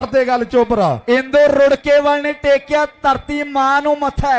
ਕਰਦੇ ਗੱਲ ਚੋਪਰਾ ਇੰਦੋ ਰੁੜਕੇਵਾਲ ਨੇ ਟੇਕਿਆ ਧਰਤੀ ਮਾਂ ਨੂੰ ਮੱਥਾ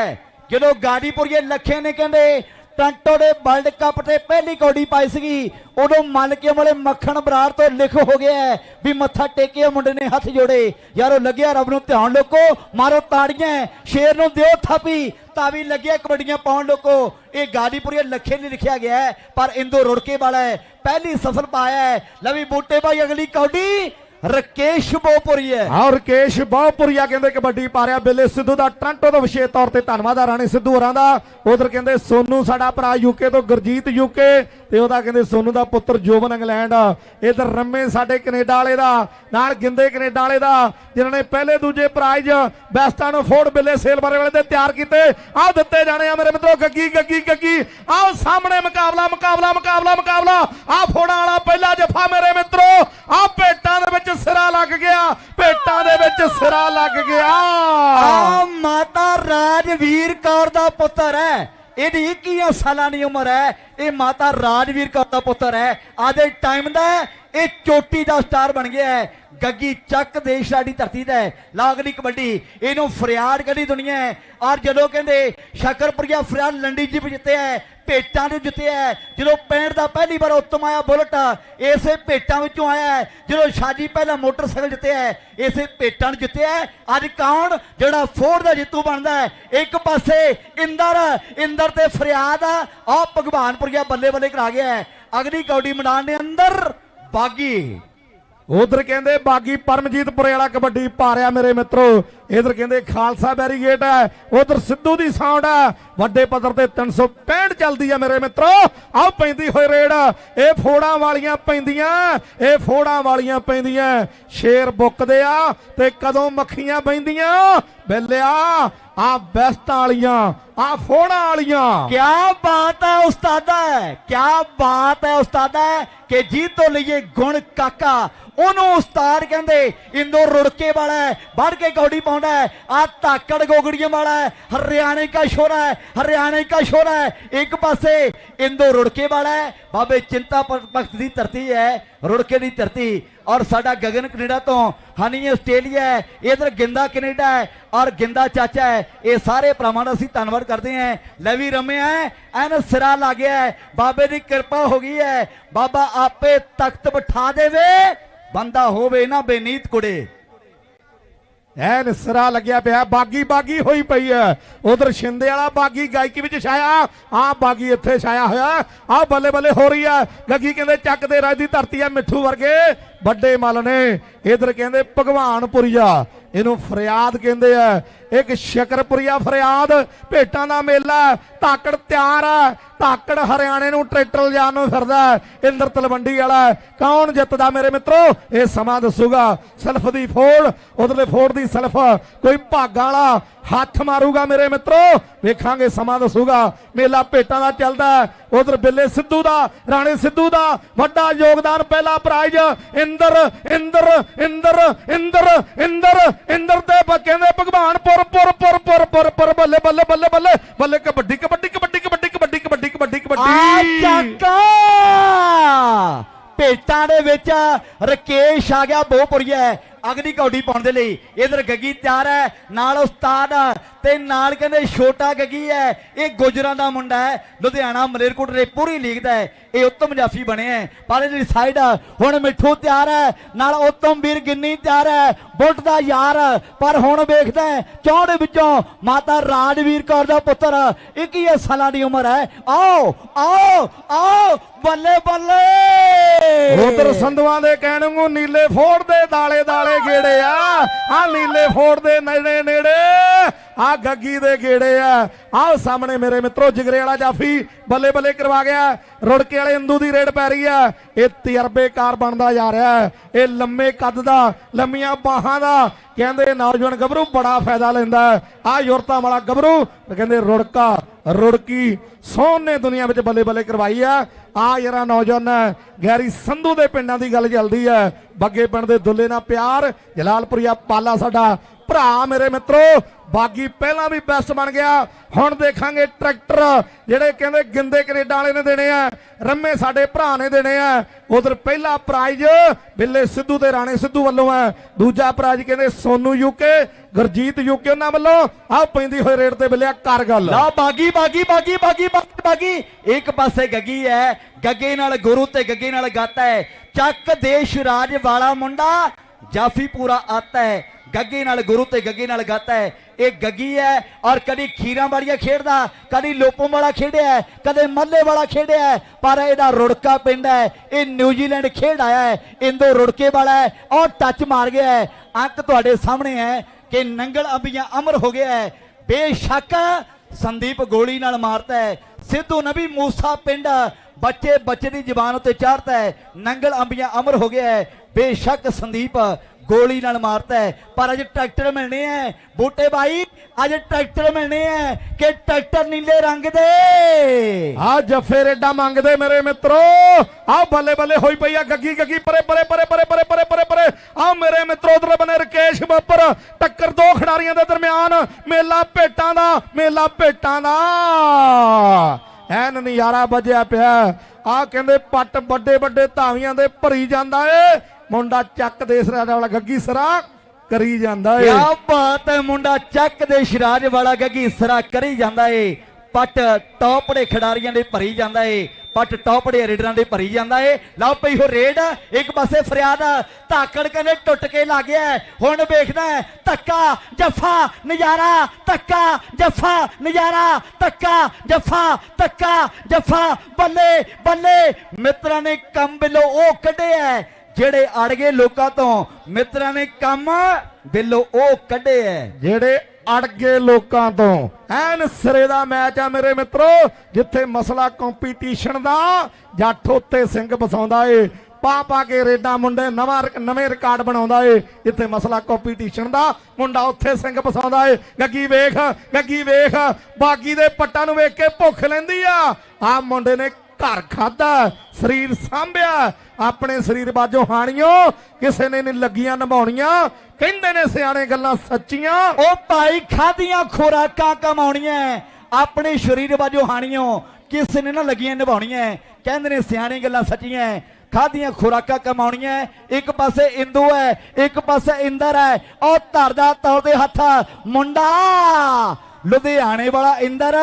ਜਦੋਂ ਗਾਦੀਪੁਰੀਏ ਲੱਖੇ ਨੇ ਕਹਿੰਦੇ ਟੰਟੋ ਦੇ ਵਰਲਡ ਕੱਪ ਤੇ ਪਹਿਲੀ ਕੌਡੀ ਪਾਈ ਸੀਗੀ ਉਦੋਂ ਮਨ ਕੇ ਵਾਲੇ ਮੱਖਣ ਬਰਾੜ ਤੋਂ ਲਿਖ ਹੋ ਗਿਆ ਵੀ ਮੱਥਾ ਟੇਕਿਆ ਮੁੰਡੇ ਨੇ ਹੱਥ ਜੋੜੇ। ਯਾਰੋ ਲੱਗਿਆ ਰੱਬ ਨੂੰ ਧਿਆਨ ਲੋਕੋ ਮਾਰੋ ਤਾੜੀਆਂ ਸ਼ੇਰ ਨੂੰ ਦਿਓ ਥਾਪੀ ਤਾਂ ਵੀ ਲੱਗਿਆ ਕਬੱਡੀਆਂ ਪਾਉਣ ਲੋਕੋ। ਇਹ ਗਾਦੀਪੁਰੀਏ ਲੱਖੇ ਨਹੀਂ ਲਿਖਿਆ ਗਿਆ ਹੈ, ਪਰ ਇੰਦੋ ਰੁੜਕੇ ਵਾਲਾ ਹੈ। ਪਹਿਲੀ ਸਫਲ ਪਾਇਆ ਹੈ। ਲਵੀ ਬੂਟੇ ਭਾਈ ਅਗਲੀ ਕੌਡੀ ਰਕੇਸ਼ ਬੋਪੁਰੀ ਹੈ। ਔਰ ਕੇਸ਼ ਬਹੁਪੁਰੀਆ ਕਹਿੰਦੇ ਕਬੱਡੀ ਪਾ ਰਿਹਾ ਬਿੱਲੇ ਸਿੱਧੂ ਦਾ ਟ੍ਰਾਂਟੋ ਤੋਂ ਵਿਸ਼ੇਸ਼ ਤੌਰ ਤੇ ਧੰਨਵਾਦ ਆ, ਰਾਣੀ ਸਿੱਧੂ ਹੋਰਾਂ ਦਾ। ਉਧਰ ਕਹਿੰਦੇ ਸੋਨੂ, ਸਾਡਾ ਭਰਾ ਯੂਕੇ ਤੋਂ ਗੁਰਜੀਤ ਯੂਕੇ ਤੇ ਉਹਦਾ ਕਹਿੰਦੇ ਸੋਨੂ ਦਾ ਪੁੱਤਰ ਜੋਬਨ ਇੰਗਲੈਂਡ, ਇਧਰ ਰੰਮੇ ਸਾਡੇ ਕੈਨੇਡਾ ਵਾਲੇ ਦਾ, ਨਾਲ ਗਿੰਦੇ ਕੈਨੇਡਾ ਵਾਲੇ ਦਾ, ਜਿਨ੍ਹਾਂ ਨੇ ਪਹਿਲੇ ਦੂਜੇ ਪ੍ਰਾਈਜ਼ ਬੈਸਟਾਂ ਨੂੰ ਫੋਰਡ ਬਿੱਲੇ ਸੇਲਵਰ ਵਾਲੇ ਦੇ ਤਿਆਰ ਕੀਤੇ। ਆਹ ਦਿੱਤੇ ਜਾਣੇ ਆ ਮੇਰੇ ਮਿੱਤਰੋ, ਗੱਗੀ ਗੱਗੀ ਗੱਗੀ। ਆਹ ਸਾਹਮਣੇ ਮੁਕਾਬਲਾ ਮੁਕਾਬਲਾ ਮੁਕਾਬਲਾ ਮੁਕਾਬਲਾ। ਆਹ ਫੋੜਾਂ ਵਾਲਾ ਪਹਿਲਾ ਜਫਾ ਮੇਰੇ ਮਿੱਤਰੋ। ਆਹ ਭੇਟਾਂ ਦੇ ਵਿੱਚ ਸਿਰਾ ਲੱਗ ਗਿਆ, ਭੇਟਾਂ ਦੇ ਵਿੱਚ ਸਿਰਾ ਲੱਗ ਗਿਆ। ਆ ਮਾਤਾ ਰਾਜਵੀਰ ਕੌਰ ਦਾ ਪੁੱਤਰ ਹੈ। ਇਹਦੀ 21 ਸਾਲਾਂ ਦੀ ਉਮਰ ਹੈ। ਇਹ ਮਾਤਾ ਰਾਜਵੀਰ ਕੌਰ ਦਾ ਪੁੱਤਰ ਹੈ। ਆਦੇ ਟਾਈਮ ਦਾ ਇਹ ਚੋਟੀ ਦਾ ਸਟਾਰ ਬਣ ਗਿਆ ਹੈ। ਗੱਗੀ ਚੱਕ ਦੇਸ਼ ਸਾਡੀ ਧਰਤੀ ਦਾ ਹੈ ਲਾਗਲੀ ਕਬੱਡੀ, ਇਹਨੂੰ ਫਰਿਆਦ ਕਦੀ ਦੁਨੀਆ ਹੈ। ਔਰ ਜਦੋਂ ਕਹਿੰਦੇ ਸ਼ਕਰਪੁਰੀਆ ਫਰਿਆਦ ਲੰਡੀ ਜੀ ਜਿੱਤਿਆ ਹੈ, ਭੇਟਾਂ ਦੇ ਜਿੱਤਿਆ ਹੈ। ਜਦੋਂ 65 ਦਾ ਪਹਿਲੀ ਵਾਰ ਉੱਤਮ ਆਇਆ ਬੁਲਟ, ਇਸੇ ਭੇਟਾਂ ਵਿੱਚੋਂ ਆਇਆ ਹੈ। ਜਦੋਂ ਸ਼ਾਜੀ ਪਹਿਲਾ ਮੋਟਰਸਾਈਕਲ ਜਿੱਤਿਆ ਹੈ, ਇਸੇ ਭੇਟਾਂ ਨੂੰ ਜਿੱਤਿਆ ਹੈ। ਅੱਜ ਕੌਣ? ਜਿਹੜਾ ਫੋਰ ਦਾ ਜਿੱਤੂ ਬਣਦਾ ਹੈ। ਇੱਕ ਪਾਸੇ ਇੰਦਰ ਇੰਦਰ ਤੇ ਫਰਿਆਦ ਆ। ਆਹ ਭਗਵਾਨਪੁਰੀਆ ਬੱਲੇ ਬੱਲੇ ਕਰਾ ਗਿਆ ਹੈ। ਅਗਲੀ ਕੌਡੀ ਮੈਦਾਨ ਦੇ ਅੰਦਰ ਬਾਗੀ। ਉਧਰ ਕਹਿੰਦੇ ਬਾਗੀ ਪਰਮਜੀਤਪੁਰੇ ਵਾਲਾ ਕਬੱਡੀ ਪਾ ਰਿਹਾ ਮੇਰੇ ਮਿੱਤਰੋ। ਇਧਰ ਕਹਿੰਦੇ ਖਾਲਸਾ ਬੈਰੀਗੇਟ ਹੈ। ਉਧਰ ਸਿੱਧੂ ਦੀ ਸਾਊਂਡ ਹੈ। ਵੱਡੇ ਪੱਧਰ ਤੇ 365 ਚੱਲਦੀ ਹੈ ਮੇਰੇ ਮਿੱਤਰੋ। ਆਹ ਪੈਂਦੀ ਹੋਈ ਰੇਡ। ਇਹ ਫੋੜਾਂ ਵਾਲੀਆਂ ਪੈਂਦੀਆਂ। ਇਹ ਫੋੜਾਂ ਵਾਲੀਆਂ ਪੈਂਦੀਆਂ। ਸ਼ੇਰ ਬੁੱਕਦੇ ਆ ਤੇ ਕਦੋਂ ਮੱਖੀਆਂ ਬੈਂਦੀਆਂ ਬਿੱਲਿਆ ਆ ਬੈਸਟਾਂ ਵਾਲੀਆਂ, ਆ ਫੋੜਾਂ ਵਾਲੀਆਂ। ਕੀ ਬਾਤ ਹੈ ਉਸਤਾਦਾ ਕੀ ਬਾਤ ਹੈ ਉਸਤਾਦਾ, ਕਿ ਜੀ ਤੋਂ ਲਈਏ ਗੁਣ ਕਾਕਾ। ਉਹਨੂੰ ਉਸਤਾਰ ਕਹਿੰਦੇ, ਇੰਦੋ ਰੁੜਕੇ ਵਾਲਾ ਹੈ, ਵੱਢ ਕੇ ਗੌੜੀ ਪਾਉਂਦਾ ਹੈ, ਆ ਧਾਕੜ ਗੋਗੜੀਆਂ ਵਾਲਾ ਹੈ, ਹਰਿਆਣੇ ਦਾ ਸ਼ੋਰਾ ਹੈ, ਹਰਿਆਣੇ ਦਾ ਸ਼ੋਰਾ ਹੈ, ਇੱਕ ਪਾਸੇ ਇੰਦੋ ਰੁੜਕੇ ਵਾਲਾ ਹੈ। ਬਾਬੇ ਚਿੰਤਾ ਪਖਤ ਦੀ ਧਰਤੀ ਹੈ, ਰੁੜਕੇ ਦੀ ਧਰਤੀ। ਔਰ ਸਾਡਾ ਗਗਨ ਕੈਨੇਡਾ ਤੋਂ, ਹਨੀ ਆਸਟ੍ਰੇਲੀਆ ਹੈ, ਇਧਰ ਗਿੰਦਾ ਕੈਨੇਡਾ ਹੈ, ਔਰ ਗਿੰਦਾ ਚਾਚਾ ਹੈ। ਇਹ ਸਾਰੇ ਭਰਾਵਾਂ ਦਾ ਅਸੀਂ ਧੰਨਵਾਦ ਕਰਦੇ ਹਾਂ। ਲੈ ਵੀ ਰਮਿਆ ਹੈ, ਐਨ ਸਿਰਾ ਲੱਗ ਹੈ। ਬਾਬੇ ਦੀ ਕਿਰਪਾ ਹੋ ਗਈ ਹੈ। ਬਾਬਾ ਆਪੇ ਤਖਤ ਬਿਠਾ ਦੇਵੇ, ਬੰਦਾ ਹੋਵੇ ਨਾ ਬੇਨੀਤ ਕੁੜੇ। ਐਨ ਸਿਰਾ ਲੱਗਿਆ ਪਿਆ, ਬਾਗੀ ਬਾਗੀ ਹੋਈ ਪਈ ਐ। ਉਧਰ ਸ਼ਿੰਦੇ ਵਾਲਾ ਬਾਗੀ ਗਾਇਕੀ ਵਿੱਚ ਛਾਇਆ ਆ ਬਾਗੀ ਇੱਥੇ ਛਾਇਆ ਹੋਇਆ ਆ ਬੱਲੇ ਬੱਲੇ ਹੋ ਰਹੀ ਐ। ਲੱਗੀ ਕਹਿੰਦੇ ਚੱਕ ਦੇ ਰਾਜ ਦੀ ਧਰਤੀ ਐ ਮਿੱਠੂ ਵਰਗੇ, ਵੱਡੇ ਮਲ ਨੇ। ਇਧਰ ਕਹਿੰਦੇ ਭਗਵਾਨਪੁਰੀਆ ਇਹਨੂੰ ਫਰਿਆਦ ਕਹਿੰਦੇ ਆ। ਇੱਕ ਸ਼ਕਰਪੁਰੀਆ ਫਰਿਆਦ, ਭੇਟਾਂ ਦਾ ਮੇਲਾ ਧਾਕੜ ਤਿਆਰ ਆ ਧਾਕੜ ਹਰਿਆਣੇ ਨੂੰ ਟਰੈਕਟਰ ਲਿਜਾਣ ਨੂੰ ਫਿਰਦਾ ਇੰਦਰ ਤਲਵੰਡੀ ਵਾਲਾ ਕੌਣ ਜਿੱਤਦਾ ਮੇਰੇ ਮਿੱਤਰੋ? ਇਹ ਸਮਾਂ ਦੱਸੂਗਾ। ਸਲਫ ਦੀ ਫੋੜ, ਉਧਰਲੇ ਫੋੜ ਦੀ ਸਲਫ। ਕੋਈ ਭਾਗਾਂ ਵਾਲਾ ਹੱਥ ਮਾਰੂਗਾ ਮੇਰੇ ਮਿੱਤਰੋ? ਵੇਖਾਂਗੇ, ਸਮਾਂ ਦੱਸੂਗਾ। ਮੇਲਾ ਭੇਟਾਂ ਦਾ ਚੱਲਦਾ ਉਧਰ ਬਿੱਲੇ ਸਿੱਧੂ ਦਾ, ਰਾਣੇ ਸਿੱਧੂ ਦਾ ਵੱਡਾ ਯੋਗਦਾਨ, ਪਹਿਲਾ ਪ੍ਰਾਈਜ਼ ਇੰਦਰ ਇੰਦਰ ਇੰਦਰ ਇੰਦਰ ਇੰਦਰ ਇੰਦਰ ਤੇ ਕਹਿੰਦੇ ਭਗਵਾਨ ਪੁਰ ਪੁਰ ਪੁਰ ਪੁਰ ਪੁਰ ਬੱਲੇ ਬੱਲੇ ਬੱਲੇ ਬੱਲੇ ਬੱਲੇ, ਕਬੱਡੀ ਕਬੱਡੀ ਕਬੱਡੀ ਕਬੱਡੀ ਕਬੱਡੀ ਕਬੱਡੀ ਕਬੱਡੀ ਆ ਚੱਕਾ! ਭੇਟਾਂ ਦੇ ਵਿੱਚ ਰਕੇਸ਼ ਆ ਗਿਆ, ਬਹੁਪੁਰੀਆ ਅਗਨੀ ਕੌਡੀ ਪਾਉਣ ਦੇ ਲਈ। ਇਧਰ ਗੱਗੀ ਤਿਆਰ ਹੈ। ਨਾਲ ਉਸਤਾਦ ਤੇ ਨਾਲ ਕਹਿੰਦੇ ਛੋਟਾ ਗੱਗੀ ਹੈ? ਇਹ ਗੁਜਰਾਂ ਦਾ ਮੁੰਡਾ ਹੈ, ਲੁਧਿਆਣਾ ਮਲੇਰਕੋਟ ਦੇ ਪੂਰੀ ਲੀਗ ਦਾ ਹੈ। ਇਹ ਉੱਤਮ ਜਾਫੀ ਬਣਿਆ ਹੈ। ਪਰ ਇਹਦੀ ਸਾਈਡ ਹੁਣ ਮਿੱਠੂ ਤਿਆਰ ਹੈ, ਨਾਲ ਉੱਤਮ ਵੀਰ ਗਿੰਨੀ ਤਿਆਰ ਹੈ ਬੁਲਟ ਦਾ ਯਾਰ, ਪਰ ਹੁਣ ਵੇਖਦਾ ਹੈ ਵਿੱਚੋਂ ਮਾਤਾ ਰਾਜਵੀਰ ਕੌਰ ਦਾ ਪੁੱਤਰ 21 ਸਾਲਾਂ ਦੀ ਉਮਰ ਹੈ। ਆਓ ਆਓ ਆਓ, ਬੱਲੇ ਬੱਲੇ! ਉਧਰ ਸੰਧਵਾਂ ਦੇ ਕਹਿਣ ਨੂੰ ਨੀਲੇ ਫੋੜ ਦੇ ਦਾਲੇ ਦਾਲੇ ਗੇੜੇ ਆ। ਆ ਨੀਲੇ ਫੋੜ ਦੇ ਨੇੜੇ ਨੇੜੇ ਆ ਗੱਗੀ ਦੇ ਗੇੜੇ ਆ। ਆਹ ਸਾਹਮਣੇ ਮੇਰੇ ਮਿੱਤਰੋ ਜਿਗਰੇ ਵਾਲਾ ਜਾਫੀ ਬੱਲੇ ਬੱਲੇ ਕਰਵਾ ਗਿਆ। ਰੁੜਕੇ ਵਾਲੇ ਇੰਦੂ ਦੀ ਰੇਡ ਪੈ ਰਹੀ ਆ। ਇਹ ਤਜਰਬੇਕਾਰ ਬਣਦਾ ਜਾ ਰਿਹਾ ਇਹ ਲੰਮੇ ਕੱਦ ਦਾ ਲੰਮੀਆਂ ਬਾਹਾਂ ਦਾ। ਕਹਿੰਦੇ ਨੌਜਵਾਨ ਗੱਭਰੂ ਬੜਾ ਫਾਇਦਾ ਲੈਂਦਾ ਆ ਯੁਰਤਾਂ ਵਾਲਾ ਗੱਭਰੂ ਕਹਿੰਦੇ ਰੁੜਕਾ ਰੁੜਕੀ ਸੋਹਣੇ ਨੇ ਦੁਨੀਆ ਵਿੱਚ ਬੱਲੇ ਬੱਲੇ ਕਰਵਾਈ ਆ। ਆ ਯਾਰਾ ਨੌਜਵਾਨ ਹੈ, ਗੈਰੀ ਸੰਧੂ ਦੇ ਪਿੰਡਾਂ ਦੀ ਗੱਲ ਚੱਲਦੀ ਹੈ। ਬੱਗੇ ਪਿੰਡ ਦੇ ਦੁੱਲੇ ਨਾਲ ਪਿਆਰ ਜਲਾਲਪੁਰੀਆ ਪਾਲਾ ਸਾਡਾ। ਭਰਾ ਮੇਰੇ ਮਿੱਤਰੋ, ਬਾਗੀ ਪਹਿਲਾਂ ਵੀ ਬੈਸਟ ਬਣ ਗਿਆ। ਹੁਣ ਦੇਖਾਂਗੇ ਟਰੈਕਟਰ ਜਿਹੜੇ ਕਹਿੰਦੇ ਗਿੰਦੇ ਕੈਨੇਡਾ ਵਾਲੇ ਨੇ ਦੇਣੇ ਆ, ਰੰਮੇ ਸਾਡੇ ਭਰਾ ਨੇ ਦੇਣੇ ਆ। ਉਧਰ ਪਹਿਲਾ ਪ੍ਰਾਈਜ਼ ਬਿੱਲੇ ਸਿੱਧੂ ਤੇ ਰਾਣੇ ਸਿੱਧੂ ਵੱਲੋਂ ਹੈ ਦੂਜਾ ਪ੍ਰਾਈਜ਼ ਕਹਿੰਦੇ ਸੋਨੂ ਯੂਕੇ, ਗੁਰਜੀਤ ਯੂਕੇ ਉਹਨਾਂ ਵੱਲੋਂ। ਆ ਪੈਂਦੀ ਹੋਏ ਰੇਟ ਤੇ ਬਿੱਲਿਆ ਕਰ ਗੱਲ। ਲਾ ਬਾਗੀ ਬਾਗੀ ਬਾਗੀ ਬਾਗੀ ਬਾਗੀ ਬਾਗੀ। ਇੱਕ ਪਾਸੇ ਗੱਗੀ ਹੈ, ਗੱਗੇ ਨਾਲ ਗੁਰੂ ਤੇ ਗੱਗੇ ਨਾਲ ਗਾਤਾ ਹੈ। ਚੱਕ ਦੇਸ਼ ਰਾਜ ਵਾਲਾ ਮੁੰਡਾ, ਜਾਫੀ ਪੂਰਾ ਆਤਾ ਹੈ। ਗੱਗੇ ਨਾਲ, ਗੁਰੂ ਤੇ ਗੱਗੇ ਨਾਲ ਗਾਤਾ ਹੈ। ਇਹ ਗੱਗੀ ਹੈ ਔਰ ਕਦੀ ਖੀਰਾਂ ਵਾਲੀਆ ਖੇਡਦਾ, ਕਦੀ ਲੋਪੋਂ ਵਾਲਾ ਖੇਡਿਆ ਕਦੇ ਮੱਲੇ ਵਾਲਾ ਖੇਡਿਆ ਪਰ ਇਹਦਾ ਰੁੜਕਾ ਪਿੰਡ ਹੈ। ਇਹ ਨਿਊਜ਼ੀਲੈਂਡ ਖੇਡ ਆਇਆ ਹੈ, ਇੰਦੋ ਰੁੜਕੇ ਵਾਲਾ ਹੈ ਔਰ ਟੱਚ ਮਾਰ ਗਿਆ ਹੈ। ਅੰਕ ਤੁਹਾਡੇ ਸਾਹਮਣੇ ਹੈ ਕਿ ਨੰਗਲ ਅੰਬੀਆਂ ਅਮਰ ਹੋ ਗਿਆ ਹੈ। ਬੇਸ਼ੱਕ ਸੰਦੀਪ ਗੋਲੀ ਨਾਲ ਮਾਰਦਾ ਹੈ। ਸਿੱਧੂ ਨਬੀ ਮੂਸਾ ਪਿੰਡ ਬੱਚੇ ਬੱਚੇ ਦੀ ਜ਼ਬਾਨ ਉੱਤੇ ਚਾੜਦਾ ਹੈ। ਨੰਗਲ ਅੰਬੀਆਂ ਅਮਰ ਹੋ ਗਿਆ ਹੈ। ਬੇਸ਼ੱਕ ਸੰਦੀਪ ਗੋਲੀ ਨਾਲ ਮਾਰਤਾ ਹੈ। ਪਰ ਅੱਜ ਟਰੈਕਟਰ ਮਿਲਣੇ ਹੈ। ਬੂਟੇ ਭਾਈ ਅੱਜ ਟਰੈਕਟਰ ਮਿਲਣੇ ਹੈ ਕਿ ਟਰੈਕਟਰ ਨੀਲੇ ਰੰਗ ਦੇ। ਆ ਜੱਫੇ ਰੇਡਾ ਮੰਗਦੇ ਮੇਰੇ ਮਿੱਤਰੋ। ਆ ਬੱਲੇ ਬੱਲੇ ਹੋਈ ਪਈ ਆ ਗੱਗੀ ਗੱਗੀ, ਪਰੇ ਪਰੇ ਪਰੇ ਪਰੇ ਪਰੇ ਪਰੇ ਪਰੇ ਪਰੇ। ਆ ਮੇਰੇ ਮਿੱਤਰੋ, ਉਧਰ ਬਨੇ ਰਕੇਸ਼ ਬੱਪਰ। ਟੱਕਰ ਦੋ ਖਿਡਾਰੀਆਂ ਦੇ ਦਰਮਿਆਨ। ਮੇਲਾ ਭੇਟਾਂ ਦਾ, ਮੇਲਾ ਭੇਟਾਂ ਦਾ। ਐਨ ਨਜ਼ਾਰਾ ਵੱਜਿਆ ਪਿਆ। ਆ ਕਹਿੰਦੇ ਪੱਟ ਵੱਡੇ ਵੱਡੇ ਧਾਵੀਆਂ ਦੇ ਭਰੀ ਜਾਂਦਾ ਏ। ਮੁੰਡਾ ਚੱਕ ਦੇ ਰਾਜਾ ਵਾਲਾ ਗੱਗੀ ਸਰਾ ਕਰੀ ਜਾਂਦਾ ਏ। ਕਿਆ ਬਾਤ ਹੈ, ਮੁੰਡਾ ਚੱਕ ਦੇ ਸ਼ਰਾਜ ਵਾਲਾ ਗੱਗੀ ਸਰਾ ਕਰੀ ਜਾਂਦਾ ਏ। ਪੱਟ ਟੌਪ ਦੇ ਖਿਡਾਰੀਆਂ ਦੇ ਭਰੀ ਜਾਂਦਾ ਏ। ਪੱਟ ਟੌਪ ਦੇ ਰੇਡਰਾਂ ਦੇ ਭਰੀ ਜਾਂਦਾ ਏ। ਲਓ ਪਈ ਹੋ ਰੇਡ, ਇੱਕ ਪਾਸੇ ਫਰਿਆਦ, ਧਾਕੜ ਕਹਿੰਦੇ ਟੁੱਟ ਕੇ ਲੱਗ ਗਿਆ ਹੁਣ ਵੇਖਦਾ ਧੱਕਾ, ਜੱਫਾ, ਨਜ਼ਾਰਾ, ਧੱਕਾ, ਜੱਫਾ, ਨਜ਼ਾਰਾ, ਧੱਕਾ, ਜੱਫਾ ਧੱਕਾ, ਜੱਫਾ, ਬੱਲੇ ਬੱਲੇ। ਮਿੱਤਰਾਂ ਨੇ ਕੰਮ ਬਿੱਲੋ ਉਹ ਕੱਢਿਆ ਜਿਹੜੇ ਅੜ ਗਏ ਲੋਕਾਂ ਤੋਂ ਮਿੱਤਰਾਂ ਨੇ ਕੰਮ ਬਿੱਲੋ ਉਹ ਕੱਢੇ ਐ। ਜਿਹੜੇ ਅੜ ਗਏ ਲੋਕਾਂ ਤੋਂ। ਐਨ ਸਿਰੇ ਦਾ ਮੈਚ ਆ ਮੇਰੇ ਮਿੱਤਰੋ ਜਿੱਥੇ ਮਸਲਾ ਕੰਪੀਟੀਸ਼ਨ ਦਾ ਜੱਟ ਉੱਤੇ ਸਿੰਘ ਵਸਾਉਂਦਾ ਏ ਪਾ ਪਾ ਕੇ ਰੇਡਾ ਮੁੰਡੇ ਨਵਾਂ ਨਵੇਂ ਰਿਕਾਰਡ ਬਣਾਉਂਦਾ ਏ ਜਿੱਥੇ ਮਸਲਾ ਕੰਪੀਟੀਸ਼ਨ ਦਾ ਮੁੰਡਾ ਉੱਥੇ ਸਿੰਘ ਵਸਾਉਂਦਾ ਏ। ਗੱਗੀ ਵੇਖ ਗੱਗੀ ਵੇਖ ਬਾਗੀ ਦੇ ਪੱਟਾਂ ਨੂੰ ਵੇਖ ਕੇ ਭੁੱਖ ਲੈਂਦੀ ਆ। ਆ ਮੁੰਡੇ ਨੇ ਘਰ ਖਾਦਾ ਸਰੀਰ ਸਾਂਭਿਆ, ਆਪਣੇ ਸਰੀਰ ਬਾਝੋਂ ਹਾਣੀਓ ਕਿਸੇ ਨੇ ਨਹੀਂ ਲੱਗੀਆਂ ਨਿਭਾਉਣੀਆਂ। ਕਹਿੰਦੇ ਨੇ ਸਿਆਣੇ ਗੱਲਾਂ ਸੱਚੀਆਂ। ਉਹ ਭਾਈ ਖਾਦੀਆਂ ਖੁਰਾਕਾਂ ਕਮਾਉਣੀਆਂ ਆਪਣੇ ਸਰੀਰ ਵਾਜੋ ਹਾਣੀਆਂ, ਕਿਸ ਨੇ ਨਾ ਲੱਗੀਆਂ ਨਿਭਾਉਣੀਆਂ ਕਹਿੰਦੇ ਨੇ ਸਿਆਣੇ ਗੱਲਾਂ ਸੱਚੀਆਂ ਖਾਦੀਆਂ ਖੁਰਾਕਾਂ ਕਮਾਉਣੀਆਂ ਇੱਕ ਪਾਸੇ ਇੰਦੂ ਹੈ ਇੱਕ ਪਾਸੇ ਇੰਦਰ ਹੈ ਉਹ ਧਰਦਾ ਤੌਰ ਦੇ ਹੱਥ, ਮੁੰਡਾ! ਲੁਧਿਆਣੇ ਵਾਲਾ ਇੰਦਰ,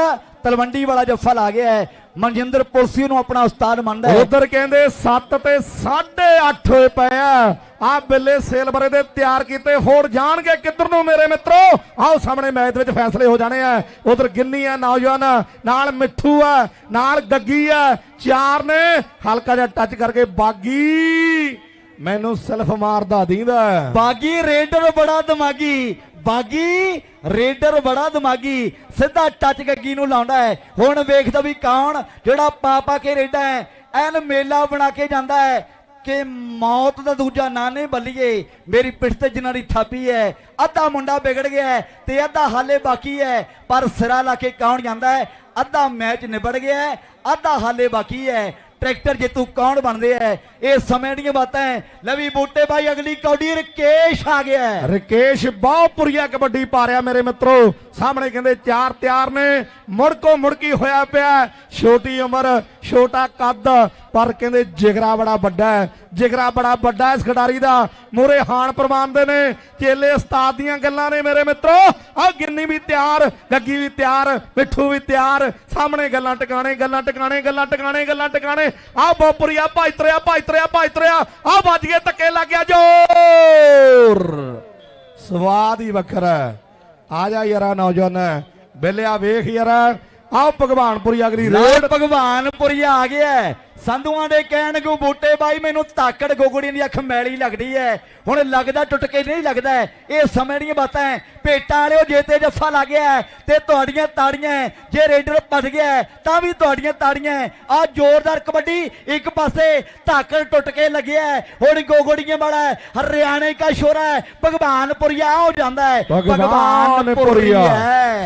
ਤਲਵੰਡੀ ਵਾਲਾ ਜੱਫਾ ਲਾ ਗਿਆ ਹੈ ਮਨਜਿੰਦਰ ਪੁਲਸੀ ਨੂੰ ਆਪਣਾ ਉਸਤਾਦ ਮੰਨਦਾ ਹੈ। ਉਧਰ ਕਹਿੰਦੇ 7 ਤੇ 8.5 ਹੋਏ ਪਏ ਆ। ਆ ਬਿੱਲੇ ਸੇਲਬਰੇ ਦੇ ਤਿਆਰ ਕੀਤੇ ਹੋਰ ਜਾਣਗੇ ਕਿੱਧਰ ਨੂੰ ਮੇਰੇ ਮਿੱਤਰੋ? ਆਓ ਸਾਹਮਣੇ ਮੈਚ ਦੇ ਵਿੱਚ ਫੈਸਲੇ ਹੋ ਜਾਣੇ ਆ। ਉਧਰ ਗਿੰਨੀ ਆ ਨੌਜਵਾਨ ਨਾਲ ਮਿੱਠੂ ਆ ਨਾਲ ਗੱਗੀ ਆ। ਚਾਰ ਨੇ ਹਲਕਾ ਜਿਹਾ ਟੱਚ ਕਰਕੇ ਬਾਗੀ। ਮੈਨੂੰ ਸੈਲਫ ਮਾਰਦਾ ਦੀਂਦਾ। ਬਾਗੀ ਰੇਡਰ ਬੜਾ ਦਿਮਾਗੀ। ਬਾਗੀ, ਰੇਡਰ ਬੜਾ ਦਿਮਾਗੀ, ਸਿੱਧਾ ਟੱਚ ਗੱਗੀ ਨੂੰ ਲਾਉਂਦਾ ਹੈ। ਹੁਣ ਵੇਖਦਾ ਵੀ ਕੌਣ, ਜਿਹੜਾ ਪਾ ਪਾ ਕੇ ਰੇਡਾ ਹੈ। ਐਨ ਮੇਲਾ ਬਣਾ ਕੇ ਜਾਂਦਾ ਹੈ ਕਿ ਮੌਤ ਦਾ ਦੂਜਾ ਨਾਂ ਨਹੀਂ ਬੱਲੀਏ, ਮੇਰੀ ਪਿੱਠ ਤੇ ਜਿਨ੍ਹਾਂ ਦੀ ਥਾਪੀ ਹੈ। ਅੱਧਾ ਮੁੰਡਾ ਵਿਗੜ ਗਿਆ ਹੈ ਤੇ ਅੱਧਾ ਹਾਲੇ ਬਾਕੀ ਹੈ, ਪਰ ਸਿਰਾ ਲਾ ਕੇ ਕੌਣ ਜਾਂਦਾ ਹੈ? ਅੱਧਾ ਮੈਚ ਨਿਬੜ ਗਿਆ ਹੈ, ਅੱਧਾ ਹਾਲੇ ਬਾਕੀ ਹੈ। ਟਰੈਕਟਰ ਜੇਤੂ ਕੌਣ ਬਣਦੇ ਐ? ਇਹ ਸਮੇਂ ਦੀਆਂ ਬਾਤਾਂ ਹੈ ਲਵੀ ਬੂਟੇ ਭਾਈ ਅਗਲੀ ਕੌਡੀ ਰਕੇਸ਼ ਆ ਗਿਆ ਹੈ। ਰਕੇਸ਼ ਬਹੁਪੁਰੀਆ ਕਬੱਡੀ ਪਾ ਰਿਹਾ ਮੇਰੇ ਮਿੱਤਰੋ। ਸਾਹਮਣੇ ਕਹਿੰਦੇ ਚਾਰ ਤਿਆਰ ਨੇ। ਮੁੜਕੋ ਮੁੜਕੀ ਹੋਇਆ ਪਿਆ? ਛੋਟੀ ਉਮਰ ਛੋਟਾ ਕੱਦ, ਪਰ ਕਹਿੰਦੇ ਜਿਗਰਾ ਬੜਾ ਵੱਡਾ ਹੈ। ਜਿਗਰਾ ਬੜਾ ਵੱਡਾ ਇਸ ਖਿਡਾਰੀ ਦਾ। ਮੂਰੇ ਹਾਨ ਪ੍ਰਮਾਨਦੇ ਨੇ। ਚੇਲੇ ਉਸਤਾਦ ਦੀਆਂ ਗੱਲਾਂ ਨੇ ਮੇਰੇ ਮਿੱਤਰੋ। ਆ ਗਿੰਨੀ ਵੀ ਤਿਆਰ, ਗੱਗੀ ਵੀ ਤਿਆਰ, ਮਿੱਠੂ ਵੀ ਤਿਆਰ। ਸਾਹਮਣੇ ਗੱਲਾਂ ਟਿਕਾਣੇ ਗੱਲਾਂ ਟਿਕਾਣੇ ਗੱਲਾਂ ਟਿਕਾਣੇ ਗੱਲਾਂ ਟਿਕਾਣੇ। ਆ ਬਹੁਪੁਰੀਆ ਭਾਈ ਤਰਿਆ ਭਾਈ ਤਰਿਆ ਭਾਈ ਤਰਿਆ। ਆ ਵੱਜ ਗਏ ਧੱਕੇ ਲੱਗ ਗਿਆ ਜੋਰ। ਸਵਾਦ ਹੀ ਵੱਖਰਾ ਆ ਜਾ ਯਾਰਾ ਨੌਜਵਾਨ ਬਿੱਲਿਆ ਵੇਖ ਯਾਰਾ। ਆਓ ਭਗਵਾਨਪੁਰੀ ਅਗਲੀ ਰੋਡ ਭਗਵਾਨਪੁਰੀ ਆ ਗਿਆ। ਸੰਧੂਆਂ ਦੇ ਕਹਿਣ ਕੋ ਬੂਟੇ ਬਾਈ ਮੈਨੂੰ ਤਾਕੜ ਗੋਗੜੀਆਂ ਦੀ ਅੱਖ ਮੈਲੀ ਲੱਗਦੀ ਹੈ ਹੁਣ ਲੱਗਦਾ ਟੁੱਟ ਕੇ ਨਹੀਂ ਲੱਗਦਾ। ਇਹ ਸਮੇਂ ਦੀਆਂ ਬਾਤਾਂ ਭੇਟਾਂ ਵਾਲਿਓ ਜੇ ਤੇ ਜੱਫਾ ਲੱਗ ਗਿਆ ਤੇ ਤੁਹਾਡੀਆਂ ਤਾੜੀਆਂ। ਜੇ ਰੇਡਰ ਭੱਜ ਗਿਆ ਤਾਂ ਵੀ ਤੁਹਾਡੀਆਂ ਤਾੜੀਆਂ ਆ ਜ਼ੋਰਦਾਰ ਕਬੱਡੀ ਇੱਕ ਪਾਸੇ ਤਾਕੜ ਟੁੱਟ ਕੇ ਲੱਗਿਆ। ਹੁਣ ਗੋਗੜੀਆਂ ਵਾਲਾ ਹਰਿਆਣੇ ਦਾ ਸ਼ੋਰਾ ਭਗਵਾਨਪੁਰੀਆ ਹੋ ਜਾਂਦਾ ਹੈ ਭਗਵਾਨਪੁਰੀਆ।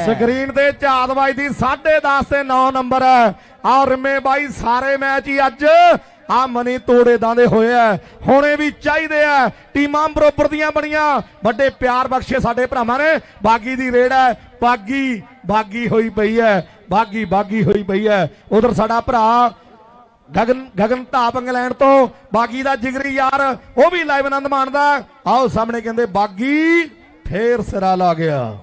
ਸਕਰੀਨ ਤੇ ਚਾਦਵਾਈ ਦੀ 10.5 ਤੇ 9 ਨੰਬਰ ਹੈ ਆ ਰਿਮੇ ਬਾਈ, ਸਾਰੇ ਮੈਚ ਹੀ ਅੱਜ। ਆ ਮਨੀ ਤੋੜੇ ਦਾਂਦੇ ਹੋਏ ਆ। ਹੁਣੇ ਵੀ ਚਾਹੀਦੇ ਆ। ਟੀਮਾਂ ਬਰੋਬਰ ਦੀਆਂ ਬਣੀਆਂ। ਵੱਡੇ ਪਿਆਰ ਬਖਸ਼ੇ ਸਾਡੇ ਭਰਾਵਾਂ ਨੇ। ਬਾਗੀ ਦੀ ਰੇਡ ਹੈ। ਬਾਗੀ ਬਾਗੀ ਹੋਈ ਪਈ ਹੈ। ਬਾਗੀ ਬਾਗੀ ਹੋਈ ਪਈ ਹੈ। ਉਧਰ ਸਾਡਾ ਭਰਾ ਗਗਨ ਗਗਨ ਧਾਪ ਇੰਗਲੈਂਡ ਤੋਂ। ਬਾਗੀ ਦਾ ਜਿਗਰੀ ਯਾਰ। ਉਹ ਵੀ ਲਾਈਵ ਆਨੰਦ ਮਾਣਦਾ। ਆਓ ਸਾਹਮਣੇ ਕਹਿੰਦੇ, ਬਾਗੀ ਫੇਰ ਸਿਰਾ ਲਾ ਗਿਆ।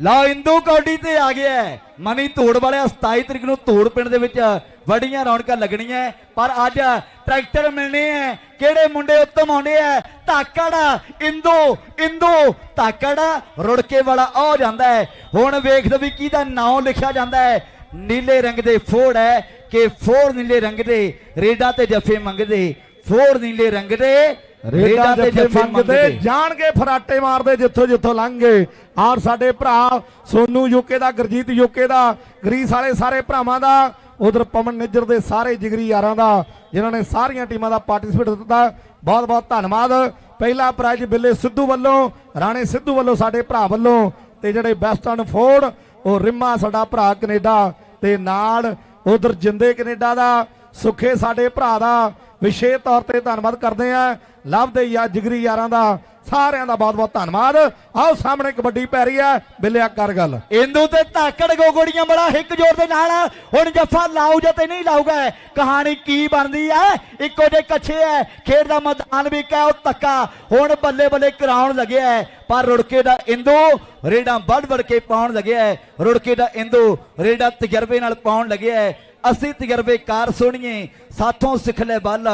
ਲਓ, ਇੰਦੂ ਕੌਡੀ ਤੇ ਆ ਗਿਆ ਮਨੀ ਧੂੜ ਵਾਲਿਆ 27 ਤਰੀਕ ਨੂੰ ਧੂੜ ਪਿੰਡ ਦੇ ਵਿੱਚ ਵੱਡੀਆਂ ਰੌਣਕਾਂ ਲੱਗਣੀਆਂ ਪਰ ਅੱਜ ਟਰੈਕਟਰ ਮਿਲਣੇ ਹੈ। ਕਿਹੜੇ ਮੁੰਡੇ ਉੱਤਮ ਆਉਂਦੇ ਹੈ? ਧਾਕੜ, ਇੰਦੂ ਇੰਦੂ, ਧਾਕੜ। ਰੁੜਕੇ ਵਾਲਾ ਆ ਜਾਂਦਾ ਹੈ। ਹੁਣ ਵੇਖਦੇ ਵੀ ਕਿਹਦਾ ਨਾਮ ਲਿਖਿਆ ਜਾਂਦਾ ਹੈ। ਨੀਲੇ ਰੰਗ ਦੇ ਫੋੜ ਹੈ ਕਿ ਫੋੜ ਨੀਲੇ ਰੰਗ ਦੇ, ਰੇਡਾ ਤੇ ਜੱਫੇ ਮੰਗਦੇ। ਫੋੜ ਨੀਲੇ ਰੰਗ ਦੇ ਰੇਡਾ ਜੱਫੇ ਮੰਗਦੇ ਜਾਣਗੇ ਫਰਾਟੇ ਮਾਰਦੇ ਜਿੱਥੋਂ ਜਿੱਥੋਂ ਲੰਘੇ। ਔਰ ਸਾਡੇ ਭਰਾ ਸੋਨੂ ਯੂਕੇ ਦਾ ਗੁਰਜੀਤ ਯੂਕੇ ਦਾ ਗਰੀਸ ਵਾਲੇ ਸਾਰੇ ਭਰਾਵਾਂ ਦਾ ਉਧਰ ਪਵਨ ਨਿੱਜਰ ਦੇ ਸਾਰੇ ਜਿਗਰੀ ਯਾਰਾਂ ਦਾ ਜਿਨ੍ਹਾਂ ਨੇ ਸਾਰੀਆਂ ਟੀਮਾਂ ਦਾ ਪਾਰਟਿਸਿਪੇਟ ਦਿੱਤਾ। ਬਹੁਤ ਬਹੁਤ ਧੰਨਵਾਦ। ਪਹਿਲਾ ਪ੍ਰਾਈਜ਼ ਬਿੱਲੇ ਸਿੱਧੂ ਵੱਲੋਂ ਰਾਣੇ ਸਿੱਧੂ ਵੱਲੋਂ ਸਾਡੇ ਭਰਾ ਵੱਲੋਂ ਤੇ ਜਿਹੜੇ ਬੈਸਟ ਐਂਡ ਫੋਰਡ ਉਹ ਰਿਮਾ ਸਾਡਾ ਭਰਾ ਕੈਨੇਡਾ ਤੇ ਨਾਲ ਉਧਰ ਜਿੰਦੇ ਕੈਨੇਡਾ ਦਾ ਸੁਖੇ ਸਾਡੇ ਭਰਾ ਦਾ ਵਿਸ਼ੇਸ਼ ਤੌਰ ਤੇ ਧੰਨਵਾਦ ਕਰਦੇ ਆ ਲੱਭਦੇ ਯਾ ਜਿਗਰੀ ਯਾਰਾਂ ਦਾ, ਸਾਰਿਆਂ ਦਾ ਬਹੁਤ ਬਹੁਤ ਧੰਨਵਾਦ। ਆਓ ਸਾਹਮਣੇ ਕਬੱਡੀ ਪੈ ਰਹੀ ਹੈ ਬਿੱਲਿਆ ਕਰ ਗੱਲ। ਇੰਦੂ ਤੇ ਧਾਕੜ ਗੋਗੜੀਆਂ ਬੜਾ ਹਿੱਕ ਜੋਰ ਦੇ ਨਾਲ ਹੁਣ ਜੱਫਾ ਲਾਊ ਜਾਂ ਤੇ ਨਹੀਂ ਲਾਊਗਾ, ਕਹਾਣੀ ਕੀ ਬਣਦੀ ਹੈ ਇੱਕੋ ਜੇ ਕੱਛੇ ਹੈ ਖੇਡ ਦਾ ਮੈਦਾਨ ਵੀ ਕਾ ਉਹ ਤੱਕਾ ਹੁਣ ਬੱਲੇ ਬੱਲੇ ਕਰਾਉਣ ਲੱਗਿਆ ਹੈ ਪਰ ਰੁੜਕੇ ਦਾ ਇੰਦੂ ਰੇਡਾਂ ਵੱਡ ਵੱਡ ਕੇ ਪਾਉਣ ਲੱਗਿਆ ਹੈ ਰੁੜਕੇ ਦਾ ਇੰਦੂ ਰੇਡਾਂ ਤਜਰਬੇ ਨਾਲ ਪਾਉਣ ਲੱਗਿਆ ਹੈ ਅਸੀਂ ਤਜਰਬੇਕਾਰ ਸੁਣੀਏ, ਸਾਥੋਂ ਸਿੱਖ ਲੈ ਬੱਲ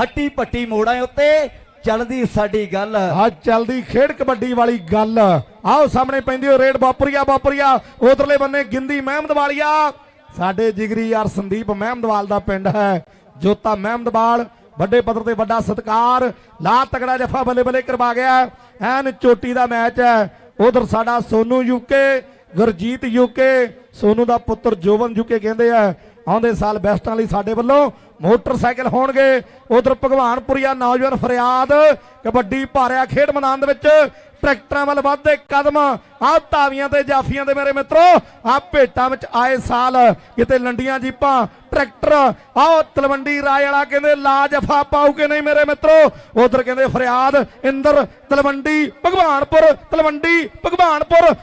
ਹੱਟੀ ਪੱਟੀ ਮੋੜਾਂ ਉੱਤੇ ਚੱਲਦੀ ਸਾਡੀ ਗੱਲ। ਆ ਚੱਲਦੀ ਖੇਡ ਕਬੱਡੀ ਵਾਲੀ ਗੱਲ। ਆਓ ਸਾਹਮਣੇ ਪੈਂਦੀ ਹੋ ਰੇਡ ਬਾਪਰੀਆ ਬਾਪਰੀਆ ਉਧਰਲੇ ਬੰਨੇ ਗਿੰਦੀ ਮਹਿਮਦ ਵਾਲੀਆ ਸਾਡੇ ਜਿਗਰੀ ਯਾਰ ਸੰਦੀਪ ਮਹਿਮਦਵਾਲ ਦਾ ਪਿੰਡ ਹੈ। ਜੋਤਾ ਮਹਿਮਦਵਾਲ ਵੱਡੇ ਪੱਧਰ ਤੇ ਵੱਡਾ ਸਤਕਾਰ। ਲਾ ਤਗੜਾ ਜਫਾ ਬੱਲੇ ਬੱਲੇ ਕਰਵਾ ਗਿਆ ਐਨ ਚੋਟੀ ਦਾ ਮੈਚ ਹੈ। ਉਧਰ ਸਾਡਾ ਸੋਨੂ ਯੂਕੇ, ਗੁਰਜੀਤ ਯੂਕੇ, ਸੋਨੂ ਦਾ ਪੁੱਤਰ ਜੋਵਨ ਯੂਕੇ ਕਹਿੰਦੇ ਆ ਆਉਂਦੇ ਸਾਲ ਬੈਸਟਾਂ ਲਈ ਸਾਡੇ ਵੱਲੋਂ ਮੋਟਰਸਾਈਕਲ ਹੋਣਗੇ। ਉਧਰ ਭਗਵਾਨਪੁਰੀਆ ਨੌਜਵਾਨ ਫਰਿਆਦ, ਕਬੱਡੀ ਭਾਰਿਆ ਖੇਡ ਮੈਦਾਨ ਦੇ ਵਿੱਚ ਟਰੈਕਟਰਾਂ ਵੱਲ ਵੱਧਦੇ ਕਦਮ ਆਹ ਤਾਵੀਆਂ ਤੇ ਜਾਫੀਆਂ ਦੇ ਮੇਰੇ ਮਿੱਤਰੋ ਆਹ ਭੇਟਾਂ ਵਿੱਚ ਆਏ ਸਾਲ ਕਿਤੇ ਲੰਡੀਆਂ ਜੀਪਾਂ ਟਰੈਕਟਰ ਆਹ ਤਲਵੰਡੀ ਰਾਏ ਵਾਲਾ ਕਹਿੰਦੇ ਲਾ ਜਫਾ ਪਾਉ ਕਿ ਨਹੀਂ ਮੇਰੇ ਮਿੱਤਰੋ? ਉਧਰ ਕਹਿੰਦੇ ਫਰਿਆਦ ਇੰਦਰ ਤਲਵੰਡੀ ਭਗਵਾਨਪੁਰ ਤਲਵੰਡੀ ਭਗਵਾਨਪੁਰ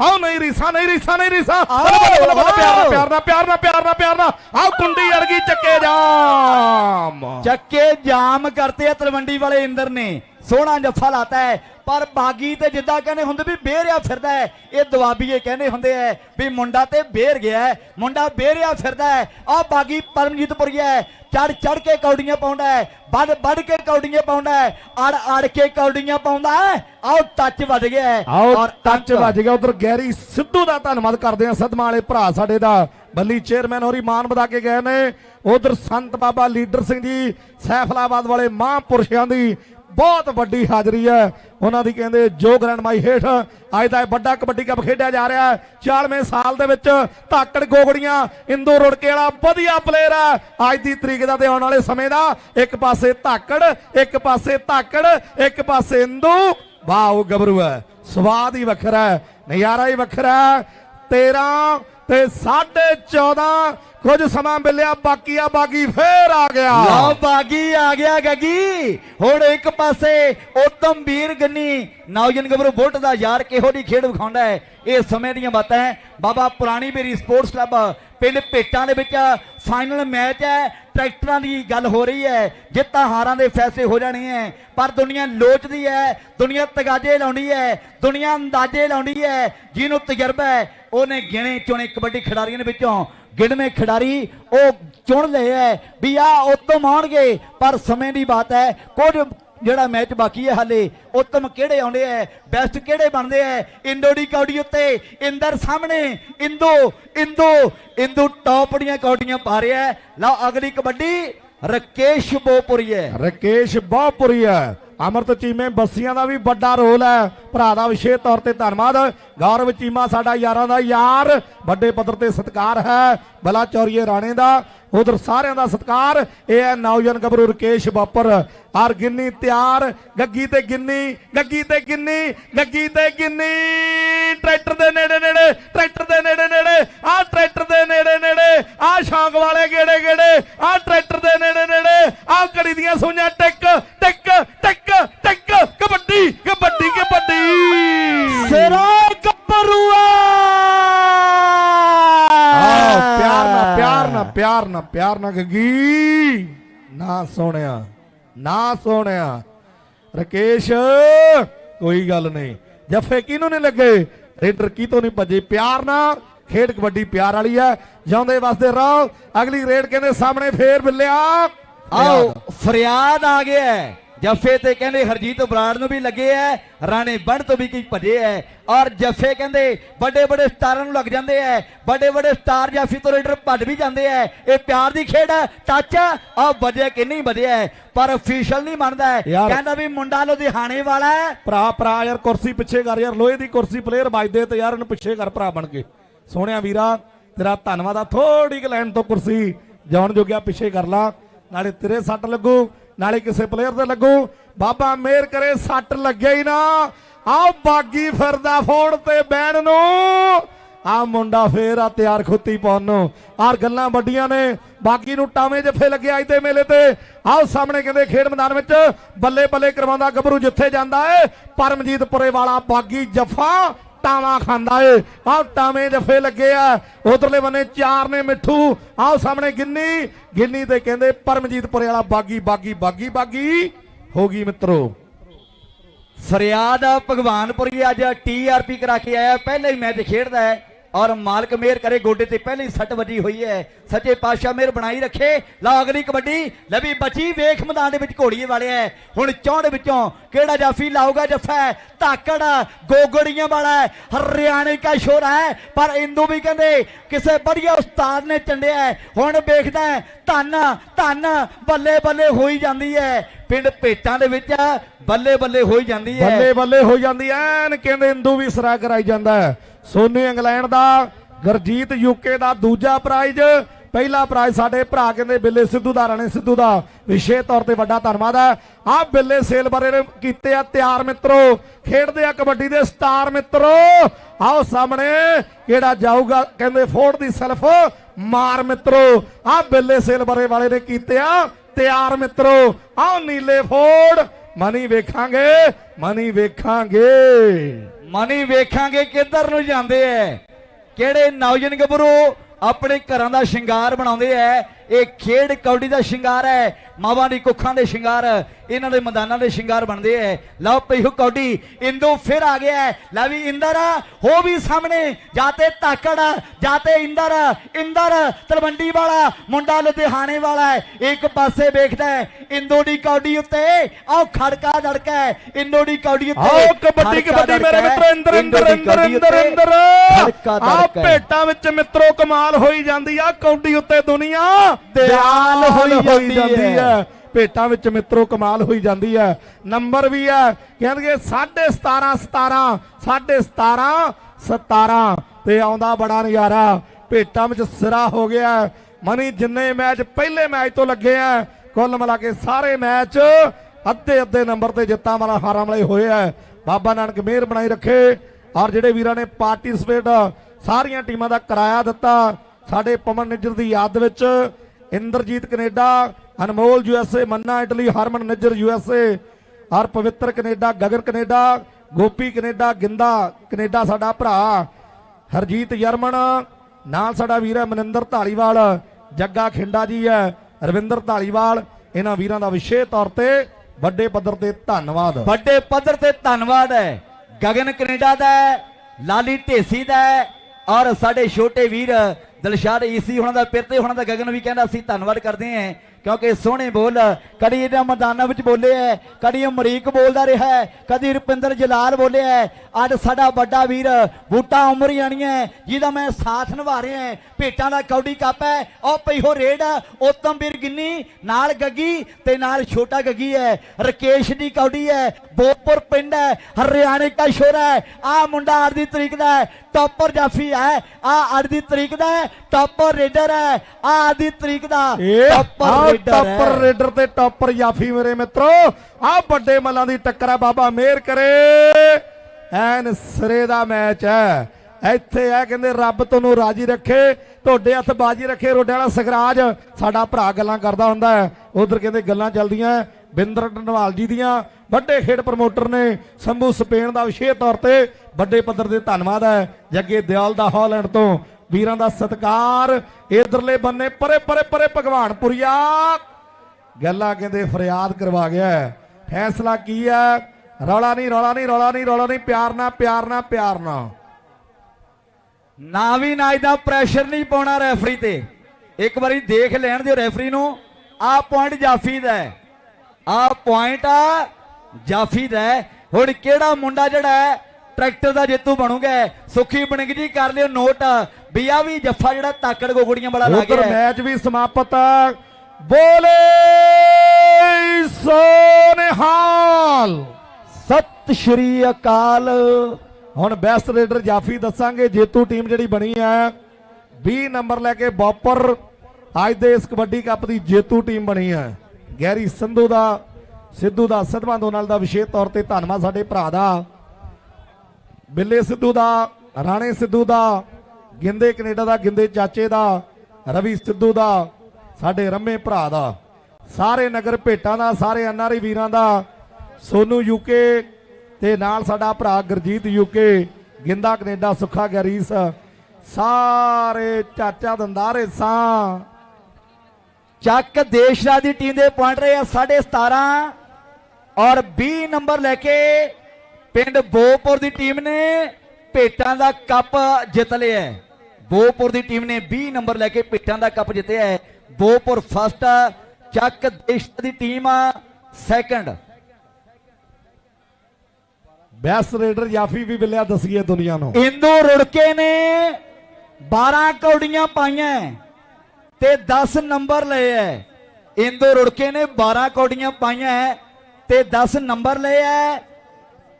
ਆਹ ਨਹੀਂ ਰੀਸਾ ਨਹੀਂ ਰੀਸਾ ਨਹੀਂ ਰੀਸਾ। ਪਿਆਰ ਨਾਲ ਪਿਆਰ ਨਾਲ ਪਿਆਰ ਨਾਲ ਪਿਆਰ ਨਾਲ ਪਿਆਰ ਨਾਲ। ਆਹ ਕੁੰਡੀ ਅਰਗੀ ਚੱਕੇ ਜਾਮ। ਚੱਕੇ ਜਾਮ ਕਰਤੇ ਆ ਤਲਵੰਡੀ ਵਾਲੇ ਇੰਦਰ ਨੇ। ਸੋਹਣਾ ਜੱਫਾ ਲਾਤਾ ਹੈ ਪਰ ਬਾਗੀ ਤੇ ਜਿੱਦਾਂ ਕਹਿੰਦੇ ਹੁੰਦੇ ਵੀ ਬੇਰਿਆ ਫਿਰਦਾ ਹੈ ਇਹ ਦਵਾਬੀਏ ਕਹਿੰਦੇ ਹੁੰਦੇ ਐ ਵੀ ਮੁੰਡਾ ਤੇ ਬੇਰ ਗਿਆ ਹੈ ਮੁੰਡਾ ਬੇਰਿਆ ਫਿਰਦਾ ਹੈ ਆ ਬਾਗੀ ਪਰਮਜੀਤਪੁਰੀਆ ਹੈ ਚੜ ਚੜ ਕੇ ਕੌਡੀਆਂ ਪਾਉਂਦਾ ਹੈ ਵੱਡ ਵੱਡ ਕੇ ਕੌਡੀਆਂ ਪਾਉਂਦਾ ਹੈ ਅੜ ਅੜ ਕੇ ਕੌਡੀਆਂ ਪਾਉਂਦਾ ਹੈ ਆਓ ਟੱਚ ਵੱਜ ਗਿਆ ਹੈ। ਆਓ ਟੱਚ ਵੱਜ ਗਿਆ ਉਧਰ ਗੈਰੀ ਸਿੱਧੂ ਦਾ ਧੰਨਵਾਦ ਕਰਦੇ ਆ ਸਦਮਾ ਵਾਲੇ ਭਰਾ ਸਾਡੇ ਦਾ ਬੱਲੀ ਚੇਅਰਮੈਨ ਹੋਰੀ ਮਾਨ ਵਧਾ ਕੇ ਗਏ ਨੇ ਉਧਰ ਸੰਤ ਬਾਬਾ ਲੀਡਰ ਸਿੰਘ ਜੀ ਸੈਫਲਾਬਾਦ ਵਾਲੇ ਮਹਾਂਪੁਰਸ਼ਾਂ ਦੀ ਬਹੁਤ ਵੱਡੀ ਹਾਜ਼ਰੀ ਹੈ। ਉਹਨਾਂ ਦੀ ਕਹਿੰਦੇ ਜੋ ਮਾਈ ਹੇਠ ਅੱਜ ਦਾ ਇਹ ਵੱਡਾ ਕਬੱਡੀ ਕੱਪ ਖੇਡਿਆ ਜਾ ਰਿਹਾ ਹੈ। 40ਵੇਂ ਸਾਲ ਦੇ ਵਿੱਚ ਧਾਕੜ ਗੋਗੜੀਆਂ, ਇੰਦੂ ਰੁੜਕੇ ਵਾਲਾ ਵਧੀਆ ਪਲੇਅਰ ਹੈ। ਅੱਜ ਦੀ ਤਰੀਕ ਦਾ ਤੇ ਆਉਣ ਵਾਲੇ ਸਮੇਂ ਦਾ ਇੱਕ ਪਾਸੇ ਧਾਕੜ, ਇੱਕ ਪਾਸੇ ਧਾਕੜ, ਇੱਕ ਪਾਸੇ ਇੰਦੂ। ਉਹ ਗੱਭਰੂ ਹੈ। ਸਵਾਦ ਹੀ ਵੱਖਰਾ ਹੈ। ਨਜ਼ਾਰਾ ਹੀ ਵੱਖਰਾ ਹੈ। 13 ਤੇ 14.5 ਕੁਝ ਸਮਾਂ ਮਿਲਿਆ, ਬਾਕੀ ਆ, ਬਾਗੀ ਫੇਰ ਆ ਗਿਆ। ਲਓ ਬਾਗੀ ਆ ਗਿਆ ਗੱਗੀ। ਹੁਣ ਇੱਕ ਪਾਸੇ ਉਤਮ ਵੀਰ ਗੰਨੀ ਨੌਜਨ ਗੱਭਰੂ ਬੁੱਟ ਦਾ ਯਾਰ ਕਿਹੋ ਦੀ ਖੇਡ ਵਿਖਾਉਂਦਾ ਹੈ? ਇਹ ਸਮੇਂ ਦੀਆਂ ਬਾਤਾਂ ਹੈ। ਬਾਬਾ ਪੁਰਾਣੀ ਬੇਰੀ ਸਪੋਰਟਸ ਕਲੱਬ ਪਿੰਡ ਭੇਟਾਂ ਦੇ ਵਿੱਚ ਫਾਈਨਲ ਮੈਚ ਹੈ, ਟਰੈਕਟਰਾਂ ਦੀ ਗੱਲ ਹੋ ਰਹੀ ਹੈ, ਜਿੱਤਾਂ ਹਾਰਾਂ ਦੇ ਫੈਸਲੇ ਹੋ ਜਾਣੇ ਹੈ, ਪਰ ਦੁਨੀਆ ਲੋਚਦੀ ਹੈ, ਦੁਨੀਆ ਤਗਾਜੇ ਲਾਉਣੀ ਹੈ, ਦੁਨੀਆ ਅੰਦਾਜ਼ੇ ਲਾਉਂਦੀ ਹੈ, ਜਿਹਨੂੰ ਤਜਰਬਾ ਹੈ, ਉਹਨੇ ਗਿਣੇ ਚੁਣੇ ਕਬੱਡੀ ਖਿਡਾਰੀਆਂ ਦੇ ਵਿੱਚੋਂ ਗਿਣਵੇਂ ਖਿਡਾਰੀ ਉਹ ਚੁਣ ਲਏ ਹੈ, ਵੀ ਆ ਉਤਮ ਆਉਣਗੇ, ਪਰ ਸਮੇਂ ਦੀ ਬਾਤ ਹੈ, ਕੁਝ ਜਿਹੜਾ ਮੈਚ ਬਾਕੀ ਹੈ ਹਾਲੇ, ਉਤਮ ਕਿਹੜੇ ਆਉਂਦੇ ਐ ਬੈਸਟ ਕਿਹੜੇ ਬਣਦੇ ਐ ਇੰਡੋ ਕੌਡੀ ਉੱਤੇ, ਇੰਦਰ ਸਾਹਮਣੇ, ਇੰਦੂ ਇੰਦੂ ਇੰਦੂ ਟੌਪ ਦੀਆਂ ਕੌਡੀਆਂ ਪਾ ਰਿਹਾ ਹੈ। ਲਓ, ਅਗਲੀ ਕਬੱਡੀ ਰਕੇਸ਼ ਬੋਪੁਰੀ ਹੈ। ਰਕੇਸ਼ ਬਹੁਪੁਰੀ ਹੈ। ਅਮਰਤ ਚੀਮੇ ਬੱਸੀਆਂ ਦਾ ਵੀ ਵੱਡਾ ਰੋਲ ਹੈ। ਭਰਾ ਦਾ ਵਿਸ਼ੇਸ਼ ਤੌਰ ਤੇ ਧੰਨਵਾਦ। ਗੌਰਵ ਚੀਮਾ ਸਾਡਾ ਯਾਰਾਂ ਦਾ ਯਾਰ। ਵੱਡੇ ਪੱਧਰ ਤੇ ਸਤਿਕਾਰ ਹੈ। ਬਲਾ ਚੌਰੀਏ ਰਾਣੇ ਦਾ। ਉਧਰ ਸਾਰਿਆਂ ਦਾ ਸਤਿਕਾਰ, ਇਹ ਹੈ ਨੌਜਵਾਨ ਗੱਭਰੂ ਰਕੇਸ਼ ਬਾਪਰ। ਆਰ ਗਿੰਨੀ ਤਿਆਰ, ਗੱਗੀ ਤੇ ਗਿੰਨੀ, ਗੱਗੀ ਤੇ ਗਿੰਨੀ, ਗੱਗੀ ਤੇ ਗਿੰਨੀ। ਟਰੈਕਟਰ ਦੇ ਨੇੜੇ ਨੇੜੇ, ਟਰੈਕਟਰ ਦੇ ਨੇੜੇ ਨੇੜੇ ਆ ਟਰੈਕਟਰ ਦੇ ਨੇੜੇ ਨੇੜੇ ਆ ਸ਼ੌਂਕ ਵਾਲੇ ਗੇੜੇ ਗੇੜੇ ਆ ਟਰੈਕਟਰ ਦੇ ਨੇੜੇ ਨੇੜੇ ਆ ਕੜੀ ਦੀਆਂ ਸੂਈਆਂ, ਟਿਕ ਟਿਕ ਟਿਕ ਟਿਕ, ਕਬੱਡੀ ਕਬੱਡੀ ਕਬੱਡੀ। ਸਿਰਾ ਗੱਭਰੂਆ ਆ ਪਿਆਰ ਨਾਲ ਪਿਆਰ ਨਾਲ ਪਿਆਰ ਨਾਲ ਪਿਆਰ ਨਾਲ ਗੱਗੀ ਨਾ ਸੋਹਣਿਆ ਨਾ ਸੋਹਣਿਆ ਰਕੇਸ਼ ਕੋਈ ਗੱਲ ਨਹੀਂ। ਜੱਫੇ ਕਿਹਨੂੰ ਨਹੀਂ ਲੱਗੇ? ਰੇਡਰ ਕੀ ਤੋਂ ਨਹੀਂ ਭੱਜੇ? ਪਿਆਰ ਨਾਲ ਖੇਡ ਕਬੱਡੀ ਪਿਆਰ ਵਾਲੀ ਹੈ। ਜਿਉਂਦੇ ਵਸਦੇ ਰਹੋ। ਅਗਲੀ ਰੇਡ ਕਹਿੰਦੇ ਸਾਹਮਣੇ ਫੇਰ ਬਿੱਲਿਆ ਆਓ ਫਰਿਆਦ। ਆ ਗਿਆ। ਜੱਫੇ ਤੇ ਕਹਿੰਦੇ ਹਰਜੀਤ ਬਰਾੜ ਨੂੰ ਵੀ ਲੱਗੇ ਐ ਰਾਣੇ ਬੰਡ ਤੋਂ ਵੀ ਕਈ ਭਜੇ ਐ ਔਰ ਜੱਫੇ ਕਹਿੰਦੇ ਵੱਡੇ ਵੱਡੇ ਸਟਾਰਾਂ ਨੂੰ ਲੱਗ ਜਾਂਦੇ ਐ ਵੱਡੇ ਵੱਡੇ ਸਟਾਰ ਜਾਫੀ ਤੋਂ ਰੇਡਰ ਭੱਜ ਵੀ ਜਾਂਦੇ ਐ ਇਹ ਪਿਆਰ ਦੀ ਖੇਡ ਹੈ ਟੱਚ ਆ ਵਜਿਆ ਕਿ ਨਹੀਂ ਵਜਿਆ ਹੈ, ਪਰ ਅਫੀਸ਼ੀਅਲ ਨਹੀਂ ਮੰਨਦਾ ਕਹਿੰਦਾ ਵੀ ਮੁੰਡਾ ਲੁਧਿਆਣੇ ਵਾਲਾ ਭਰਾ ਭਰਾ ਯਾਰ ਕੁਰਸੀ ਪਿੱਛੇ ਕਰ ਯਾਰ ਲੋਹੇ ਦੀ ਕੁਰਸੀ ਪਲੇਅਰ ਵੱਜਦੇ ਤੇ ਯਾਰ ਇਹਨੂੰ ਪਿੱਛੇ ਕਰ ਭਰਾ ਬਣ ਕੇ। ਸੋਹਣਿਆ ਵੀਰਾ ਤੇਰਾ ਧੰਨਵਾਦ ਆ ਥੋੜੀ ਕੁ ਲਾਈਨ ਤੋਂ ਕੁਰਸੀ ਜਾਣ ਜੋਗਿਆ ਪਿੱਛੇ ਕਰ ਲਾ ਨਾਲੇ ਤੇਰੇ ਸੱਟ ਲੱਗੂ। ਨਾਲੇ ਕਿਸੇ ਪਲੇਅਰ ਦੇ ਲੱਗੂ। ਬਾਬਾ ਮਿਹਰ ਕਰੇ, ਸੱਟ ਲੱਗੇ ਹੀ ਨਾ। ਆਹ ਬਾਗੀ ਫਿਰਦਾ ਫੋੜ ਤੇ ਬੈਣ ਨੂੰ। ਆ ਮੁੰਡਾ ਫੇਰ ਆ ਤਿਆਰ ਖੁੱਤੀ ਪਾਉਣ ਨੂੰ। ਆਰ ਗੱਲਾਂ ਵੱਡੀਆਂ ਨੇ। ਬਾਕੀ ਨੂੰ ਟਾਵੇਂ ਜੱਫੇ ਲੱਗੇ ਅੱਜ ਦੇ ਮੇਲੇ ਤੇ। ਆਓ ਸਾਹਮਣੇ ਕਹਿੰਦੇ ਖੇਡ ਮੈਦਾਨ ਵਿੱਚ ਬੱਲੇ ਬੱਲੇ ਕਰਵਾਉਂਦਾ ਗੱਭਰੂ ਜਿੱਥੇ ਜਾਂਦਾ ਏ। ਪਰਮਜੀਤ ਪੁਰੇ ਵਾਲਾ ਬਾਗੀ ਜੱਫਾ। ਟਾਵਾਂ ਖਾਂਦਾ ਏ। ਆਹ ਟਾਵੇਂ ਜਫੇ ਲੱਗੇ ਆ। ਉਧਰਲੇ ਬੰਨੇ ਚਾਰ ਨੇ ਮਿੱਠੂ। ਆਓ ਸਾਹਮਣੇ ਗਿੰਨੀ। ਗਿੰਨੀ ਤੇ ਕਹਿੰਦੇ ਪਰਮਜੀਤ ਪੁਰੇ ਵਾਲਾ ਬਾਗੀ ਬਾਗੀ ਬਾਗੀ ਬਾਗੀ। ਹੋ ਗਈ ਮਿੱਤਰੋ। ਫਰਿਆਦ ਭਗਵਾਨਪੁਰੀ ਅੱਜ ਟੀਆਰਪੀ ਕਰਾ ਕੇ ਆਇਆ। ਪਹਿਲੇ ਹੀ ਮੈਚ ਖੇਡਦਾ ਹੈ। ਔਰ ਮਾਲਕ ਮੇਰ ਕਰੇ ਗੋਡੇ ਤੇ ਪਹਿਲੀ ਸੱਟ ਵੱਜੀ ਹੋਈ ਹੈ। ਸੱਚੇ ਪਾਤਸ਼ਾਹ ਮੇਰ ਬਣਾਈ ਰੱਖੇ। ਲਾ ਅਗਲੀ ਕਬੱਡੀ। ਲੈ ਵੀ ਬਚੀ ਵੇਖ ਮੈਦਾਨ ਦੇ ਵਿੱਚ ਘੋੜੀਏ ਵਾਲੇ ਹੈ ਹੁਣ ਚੌਂਡ ਵਿੱਚੋਂ ਕਿਹੜਾ ਜਾਫੀ ਲਾਊਗਾ ਜੱਫਾ ਧਾਕੜ, ਗੋਗੜੀਆਂ ਵਾਲਾ ਹਰਿਆਣੇ ਦਾ ਸ਼ੋਰ ਹੈ। ਪਰ ਇੰਦੂ ਵੀ ਕਹਿੰਦੇ, ਕਿਸੇ ਵਧੀਆ ਉਸਤਾਦ ਨੇ ਚੰਡਿਆ ਹੁਣ ਵੇਖਦਾ ਧੰਨ ਧੰਨ, ਬੱਲੇ ਬੱਲੇ ਹੋਈ ਜਾਂਦੀ ਹੈ ਪਿੰਡ ਭੇਟਾਂ ਦੇ ਵਿੱਚ ਬੱਲੇ ਬੱਲੇ ਹੋਈ ਜਾਂਦੀ ਹੈ ਬੱਲੇ ਬੱਲੇ ਹੋਈ ਜਾਂਦੀ ਐਨ ਕਹਿੰਦੇ ਇੰਦੂ ਵੀ ਸਰਾ ਕਰਾਈ ਜਾਂਦਾ ਹੈ ਸੋਨੀ ਇੰਗਲੈਂਡ ਦਾ, ਗਰਜੀਤ ਯੂਕੇ ਦਾ ਦੂਜਾ ਪ੍ਰਾਈਜ਼ ਪਹਿਲਾ ਪ੍ਰਾਈਜ਼ ਸਾਡੇ ਭਰਾ ਕਹਿੰਦੇ ਬਿੱਲੇ ਸਿੱਧੂ ਦਾ, ਰਾਣੇ ਸਿੱਧੂ ਦਾ। ਵਿਸ਼ੇ ਤੌਰ ਤੇ ਵੱਡਾ ਧੰਨਵਾਦ ਹੈ। ਆ ਬਿੱਲੇ ਸੇਲ ਬਾਰੇ ਕੀਤੇ ਆ ਤਿਆਰ ਮਿੱਤਰੋ। ਖੇਡਦੇ ਆ ਕਬੱਡੀ ਦੇ ਸਟਾਰ ਮਿੱਤਰੋ। ਆਓ ਸਾਹਮਣੇ ਕਿਹੜਾ ਜਾਊਗਾ, ਕਹਿੰਦੇ ਫੋੜ ਦੀ ਸੈਲਫ, ਮਾਰ ਮਿੱਤਰੋ। ਆ ਬਿੱਲੇ ਸੇਲ ਬਾਰੇ ਵਾਲੇ ਨੇ ਕੀਤੇ ਆ ਤਿਆਰ ਮਿੱਤਰੋ। ਆਓ ਨੀਲੇ ਫੋੜ, ਮਨੀ ਵੇਖਾਂਗੇ ਮਨੀ ਵੇਖਾਂਗੇ। ਮਨੀ ਵੇਖਾਂਗੇ ਕਿੱਧਰ ਨੂੰ ਜਾਂਦੇ ਐ। ਕਿਹੜੇ ਨੌਜਵਾਨ ਗੱਭਰੂ ਆਪਣੇ ਘਰਾਂ ਦਾ ਸ਼ਿੰਗਾਰ ਬਣਾਉਂਦੇ ਐ। ਇਹ ਖੇਡ ਕੌਡੀ ਦਾ ਸ਼ਿੰਗਾਰ ਹੈ ਮਾਵਾਂ ਦੀ ਕੁੱਖਾਂ ਦੇ ਸ਼ਿੰਗਾਰ ਇਹਨਾਂ ਦੇ ਮੈਦਾਨਾਂ ਦੇ ਸ਼ਿੰਗਾਰ ਬਣਦੇ ਐ ਲਓ ਪਈਓ ਕੌਡੀ ਇੰਦੂ ਫਿਰ ਆ ਗਿਆ। ਲੈ ਵੀ ਇੰਦਰ ਹੋ ਵੀ ਸਾਹਮਣੇ ਜਾਤੇ ਤਾਕੜ ਜਾਤੇ ਇੰਦਰ ਇੰਦਰ ਤਲਵੰਡੀ ਵਾਲਾ ਮੁੰਡਾ ਲੁਧਿਆਣੇ ਵਾਲਾ ਇੱਕ ਪਾਸੇ ਵੇਖਦਾ ਇੰਦੂ ਦੀ ਕੌਡੀ ਉੱਤੇ ਆਹ ਖੜਕਾ ਧੜਕਾ ਇੰਦੂ ਦੀ ਕੌਡੀ ਉੱਤੇ ਆਓ ਕਬੱਡੀ ਕਬੱਡੀ ਮੇਰੇ। ਮਿੱਤਰੋ ਇੰਦਰ ਇੰਦੂ ਇੰਦਰ ਇੰਦਰ ਇੰਦਰ ਇੰਦਰ ਆ। ਭੇਟਾਂ ਵਿੱਚ ਮਿੱਤਰੋ ਕਮਾਲ ਹੋਈ ਜਾਂਦੀ ਆ ਕੌਡੀ ਉੱਤੇ ਦੁਨੀਆ ਦਿਆਲ ਹੋਈ ਜਾਂਦੀ ਹੈ। ਹੈ। ਭੇਟਾਂ ਵਿੱਚ ਮਿੱਤਰੋ, ਕਮਾਲ ਹੋਈ ਜਾਂਦੀ ਹੈ। ਨੰਬਰ ਵੀ ਹੈ। ਕਹਿੰਦੇ 17.5 17 17.5 17 ਤੇ ਆਉਂਦਾ ਬੜਾ ਨਜ਼ਾਰਾ। ਭੇਟਾਂ ਵਿੱਚ ਸਿਰਾ ਹੋ ਗਿਆ ਮਨੀ, ਜਿੰਨੇ ਮੈਚ ਪਹਿਲੇ ਮੈਚ ਤੋਂ ਲੱਗੇ ਆ ਕੁੱਲ ਮਿਲਾ ਕੇ ਸਾਰੇ ਮੈਚ ਅੱਧੇ ਅੱਧੇ ਨੰਬਰ ਤੇ ਜਿੱਤਾਂ ਵਾਲਾ ਹਾਰਾਂ ਵਾਲੇ ਹੋਏ ਆ ਬਾਬਾ ਨਾਨਕ ਮਿਹਰ ਬਣਾਈ ਰੱਖੇ। ਔਰ ਜਿਹੜੇ ਵੀਰਾਂ ਨੇ ਪਾਰਟਿਸਿਪੇਟ ਸਾਰੀਆਂ ਟੀਮਾਂ ਦਾ ਕਿਰਾਇਆ ਦਿੱਤਾ, ਸਾਡੇ ਪਵਨ ਨਿੱਜਰ ਦੀ ਯਾਦ ਵਿੱਚ Inderjit Canada Anmol USA Manna Italy, Harman Nijjar USA Harpavittar Canada, Gagan Canada, Gopi Canada, Ginda Canada ਸਾਡਾ ਭਰਾ, ਹਰਜੀਤ ਯਰਮਨ, ਨਾਲ ਸਾਡਾ ਵੀਰ ਹੈ ਮਨਿੰਦਰ ਢਾਲੀਵਾਲ ਜੱਗਾ ਖਿੰਡਾ ਜੀ ਹੈ ਰਵਿੰਦਰ ਢਾਲੀਵਾਲ ਇਹਨਾਂ ਵੀਰਾਂ ਦਾ ਵਿਸ਼ੇਸ਼ ਤੌਰ ਤੇ ਵੱਡੇ ਪੱਧਰ ਤੇ ਧੰਨਵਾਦ। ਵੱਡੇ ਪੱਧਰ ਤੇ ਧੰਨਵਾਦ ਹੈ। ਗਗਨ ਕੈਨੇਡਾ ਦਾ ਲਾਲੀ ਢੇਸੀ ਦਾ ਔਰ ਸਾਡੇ ਛੋਟੇ ਵੀਰ ਦਿਲਸ਼ਾਦ ਈਸੀ ਹੁਣਾਂ ਦਾ ਪਿਰਤੇ ਹੁਣਾਂ ਦਾ ਗਗਨ ਵੀ ਕਹਿੰਦਾ ਅਸੀਂ ਧੰਨਵਾਦ ਕਰਦੇ ਹਾਂ। ਕਿਉਂਕਿ ਸੋਹਣੇ ਬੋਲ, ਕਦੀ ਇਹਨਾਂ ਮੈਦਾਨਾਂ ਵਿੱਚ ਬੋਲੇ ਹੈ ਕਦੀ ਅਮਰੀਕ ਬੋਲਦਾ ਰਿਹਾ ਹੈ ਕਦੀ ਰੁਪਿੰਦਰ ਜਲਾਲ ਬੋਲਿਆ ਹੈ ਅੱਜ ਸਾਡਾ ਵੱਡਾ ਵੀਰ ਬੂਟਾ ਉਮਰੀਆਣੀ ਹੈ ਜਿਹਦਾ ਮੈਂ ਸਾਥ ਨਿਭਾ ਰਿਹਾ ਹਾਂ ਭੇਟਾਂ ਦਾ ਕੌਡੀ ਕੱਪ ਹੈ ਉਹ ਪਈ ਹੋ ਰੇਡ ਉਤਮ ਵੀਰ ਗਿੰਨੀ ਨਾਲ ਗੱਗੀ ਤੇ ਨਾਲ ਛੋਟਾ ਗੱਗੀ ਹੈ ਰਕੇਸ਼ ਦੀ ਕੌਡੀ ਹੈ ਬੋਪੁਰ ਪਿੰਡ ਹੈ ਹਰਿਆਣੇ ਦਾ ਸ਼ੋਰਾ ਹੈ ਆ ਮੁੰਡਾ ਅੱਜ ਦੀ ਤਰੀਕ ਦਾ ਹੈ ਟੌਪਰ ਜਾਫੀ ਹੈ ਆ ਅੱਜ ਦੀ ਤਰੀਕ ਦਾ ਹੈ ਟੌਪਰ ਰੇਡਰ ਹੈ ਆ ਅੱਜ ਦੀ ਤਰੀਕ ਦਾ ਟੌਪਰ ਰੇਡਰ ਟੱਪਰ ਹੈ ਰੇਡਰ ਤੇ ਟੱਪਰ ਯਾਫੀ ਮੇਰੇ ਮਿੱਤਰੋ ਆ ਵੱਡੇ ਮੱਲਾਂ ਦੀ ਟੱਕਰ ਆ ਬਾਬਾ ਮਿਹਰ ਕਰੇ। ਐਨ ਸਿਰੇ ਦਾ ਮੈਚ ਹੈ। ਇੱਥੇ ਆ ਕਹਿੰਦੇ ਰੱਬ ਤੁਹਾਨੂੰ ਰਾਜੀ ਰੱਖੇ, ਤੁਹਾਡੇ ਹੱਥ ਬਾਜੀ ਰੱਖੇ ਰੋਡੇ ਵਾਲਾ ਸਗਰਾਜ ਸਾਡਾ ਭਰਾ ਗੱਲਾਂ ਕਰਦਾ ਹੁੰਦਾ ਹੈ। ਉਧਰ ਕਹਿੰਦੇ ਗੱਲਾਂ ਚੱਲਦੀਆਂ ਬਿੰਦਰ ਢਨਵਾਲ ਜੀ ਦੀਆਂ, ਵੱਡੇ ਖੇਡ ਪ੍ਰਮੋਟਰ ਨੇ ਸੰਭੂ ਸਪੇਨ ਦਾ ਵਿਸ਼ੇਸ਼ ਤੌਰ ਤੇ ਵੱਡੇ ਪੱਧਰ ਤੇ ਧੰਨਵਾਦ ਹੈ। ਜੱਗੇ ਦਿਆਲ ਦਾ ਹਾਲੈਂਡ ਤੋਂ ਵੀਰਾਂ ਦਾ ਸਤਿਕਾਰ ਇਧਰਲੇ ਬੰਨੇ ਪਰੇ ਪਰੇ ਪਰੇ ਭਗਵਾਨਪੁਰੀਆ। ਗੱਲਾਂ ਕਹਿੰਦੇ ਫਰਿਆਦ ਕਰਵਾ ਗਿਆ ਹੈ। ਫੈਸਲਾ ਕੀ ਹੈ? ਰੌਲਾ ਨਹੀਂ ਰੌਲਾ ਨਹੀਂ ਰੌਲਾ ਨਹੀਂ ਰੌਲਾ ਨਹੀਂ ਪਿਆਰ ਨਾਲ ਪਿਆਰ ਨਾਲ ਪਿਆਰ ਨਾਲ। ਨਾ ਵੀ ਨਾ ਇਹਦਾ ਪ੍ਰੈਸ਼ਰ ਨਹੀਂ ਪਾਉਣਾ ਰੈਫਰੀ ਤੇ। ਇੱਕ ਵਾਰੀ ਦੇਖ ਲੈਣ ਦਿਓ ਰੈਫਰੀ ਨੂੰ। ਆਹ ਪੁਆਇੰਟ ਜਾਫੀ ਦਾ ਹੈ। ਆਹ ਪੁਆਇੰਟ ਆ ਜਾਫੀ ਦਾ ਹੈ। ਹੁਣ ਕਿਹੜਾ ਮੁੰਡਾ ਜਿਹੜਾ ਹੈ ਟਰੈਕਟਰ ਦਾ ਜੇਤੂ ਬਣੂਗਾ ਸੁਖੀ ਬਣਗ ਜੀ ਕਰ ਲਿਓ ਨੋਟ ਵੀ ਆ ਵੀ ਜੱਫਾ ਜਿਹੜਾ ਤਾਕੜ ਗੋਗੜੀਆਂ ਵਾਲਾ ਲੱਗ ਉਧਰ ਗਿਆ ਹੈ। ਮੈਚ ਵੀ ਸਮਾਪਤ ਬੋਲੇ ਸੋਨੇਹਾਲ। ਸਤਿ ਸ਼੍ਰੀ ਅਕਾਲ। ਹੁਣ ਬੈਸਟ ਰੇਡਰ ਜਾਫੀ ਦੱਸਾਂਗੇ, ਜੇਤੂ ਟੀਮ ਜਿਹੜੀ ਬਣੀ ਹੈ 20 ਨੰਬਰ ਲੈ ਕੇ ਬੌਪਰ। ਅੱਜ ਦੇ ਇਸ ਕਬੱਡੀ ਕੱਪ ਦੀ ਜੇਤੂ ਟੀਮ ਬਣੀ ਹੈ ਗੈਰੀ ਸੰਧੂ ਦਾ, ਸਿੱਧੂ ਦਾ ਸਦਮਾ ਦੋਨਾਲ ਦਾ ਵਿਸ਼ੇਸ਼ ਤੌਰ ਤੇ ਧੰਨਵਾਦ ਸਾਡੇ ਭਰਾ ਦਾ। ਬਿੱਲੇ ਸਿੱਧੂ ਦਾ, ਰਾਣੇ ਸਿੱਧੂ ਦਾ, ਗਿੰਦੇ ਕੈਨੇਡਾ ਦਾ, ਗਿੰਦੇ ਚਾਚੇ ਦਾ, ਰਵੀ ਸਿੱਧੂ ਦਾ, ਸਾਡੇ ਰੰਮੇ ਭਰਾ ਦਾ। ਸਾਰੇ ਨਗਰ ਭੇਟਾਂ ਦਾ, ਸਾਰੇ ਐਨਆਰਆਈ ਵੀਰਾਂ ਦਾ ਸੋਨੂ ਯੂਕੇ ਤੇ ਨਾਲ ਸਾਡਾ ਭਰਾ Gurjeet UK Ginda Canada, Sukha Greece, ਸਾਰੇ ਚਾਚਾ ਦੰਦਾਰੇ ਸਾਂ। ਚੱਕ ਦੇਸ਼ਰਾਜ ਦੀ ਟੀਮ ਦੇ ਪੁਆਇੰਟ ਰਹੇ ਆ 17.5 ਔਰ 20 ਨੰਬਰ ਲੈ ਕੇ ਪਿੰਡ ਬੋਪੁਰ ਦੀ ਟੀਮ ਨੇ ਭੇਟਾਂ ਦਾ ਕੱਪ ਜਿੱਤ ਲਿਆ ਹੈ। ਬੋਪੁਰ ਦੀ ਟੀਮ ਨੇ 20 ਨੰਬਰ ਲੈ ਕੇ ਭੇਟਾਂ ਦਾ ਕੱਪ ਜਿੱਤਿਆ ਹੈ। ਬੋਪੁਰ ਫਸਟ ਚੱਕ ਦੇਸ਼ਰਾਜ ਦੀ ਟੀਮ ਸੈਕੰਡ ਬੈਸਟ ਰੇਡਰ ਜਾਫੀ ਵੀ ਬਿੱਲਿਆ ਦਸੀਏ ਦੁਨੀਆ ਨੂੰ। ਇੰਦੂ ਰੁੜਕੇ ਨੇ 12 ਕੌਡੀਆਂ ਪਾਈਆਂ ਤੇ 10 ਨੰਬਰ ਲਏ ਐ ਇੰਦੂ ਰੁੜਕੇ ਨੇ 12 ਕੌਡੀਆਂ ਪਾਈਆਂ ਹੈ ਤੇ 10 ਨੰਬਰ ਲਏ ਐ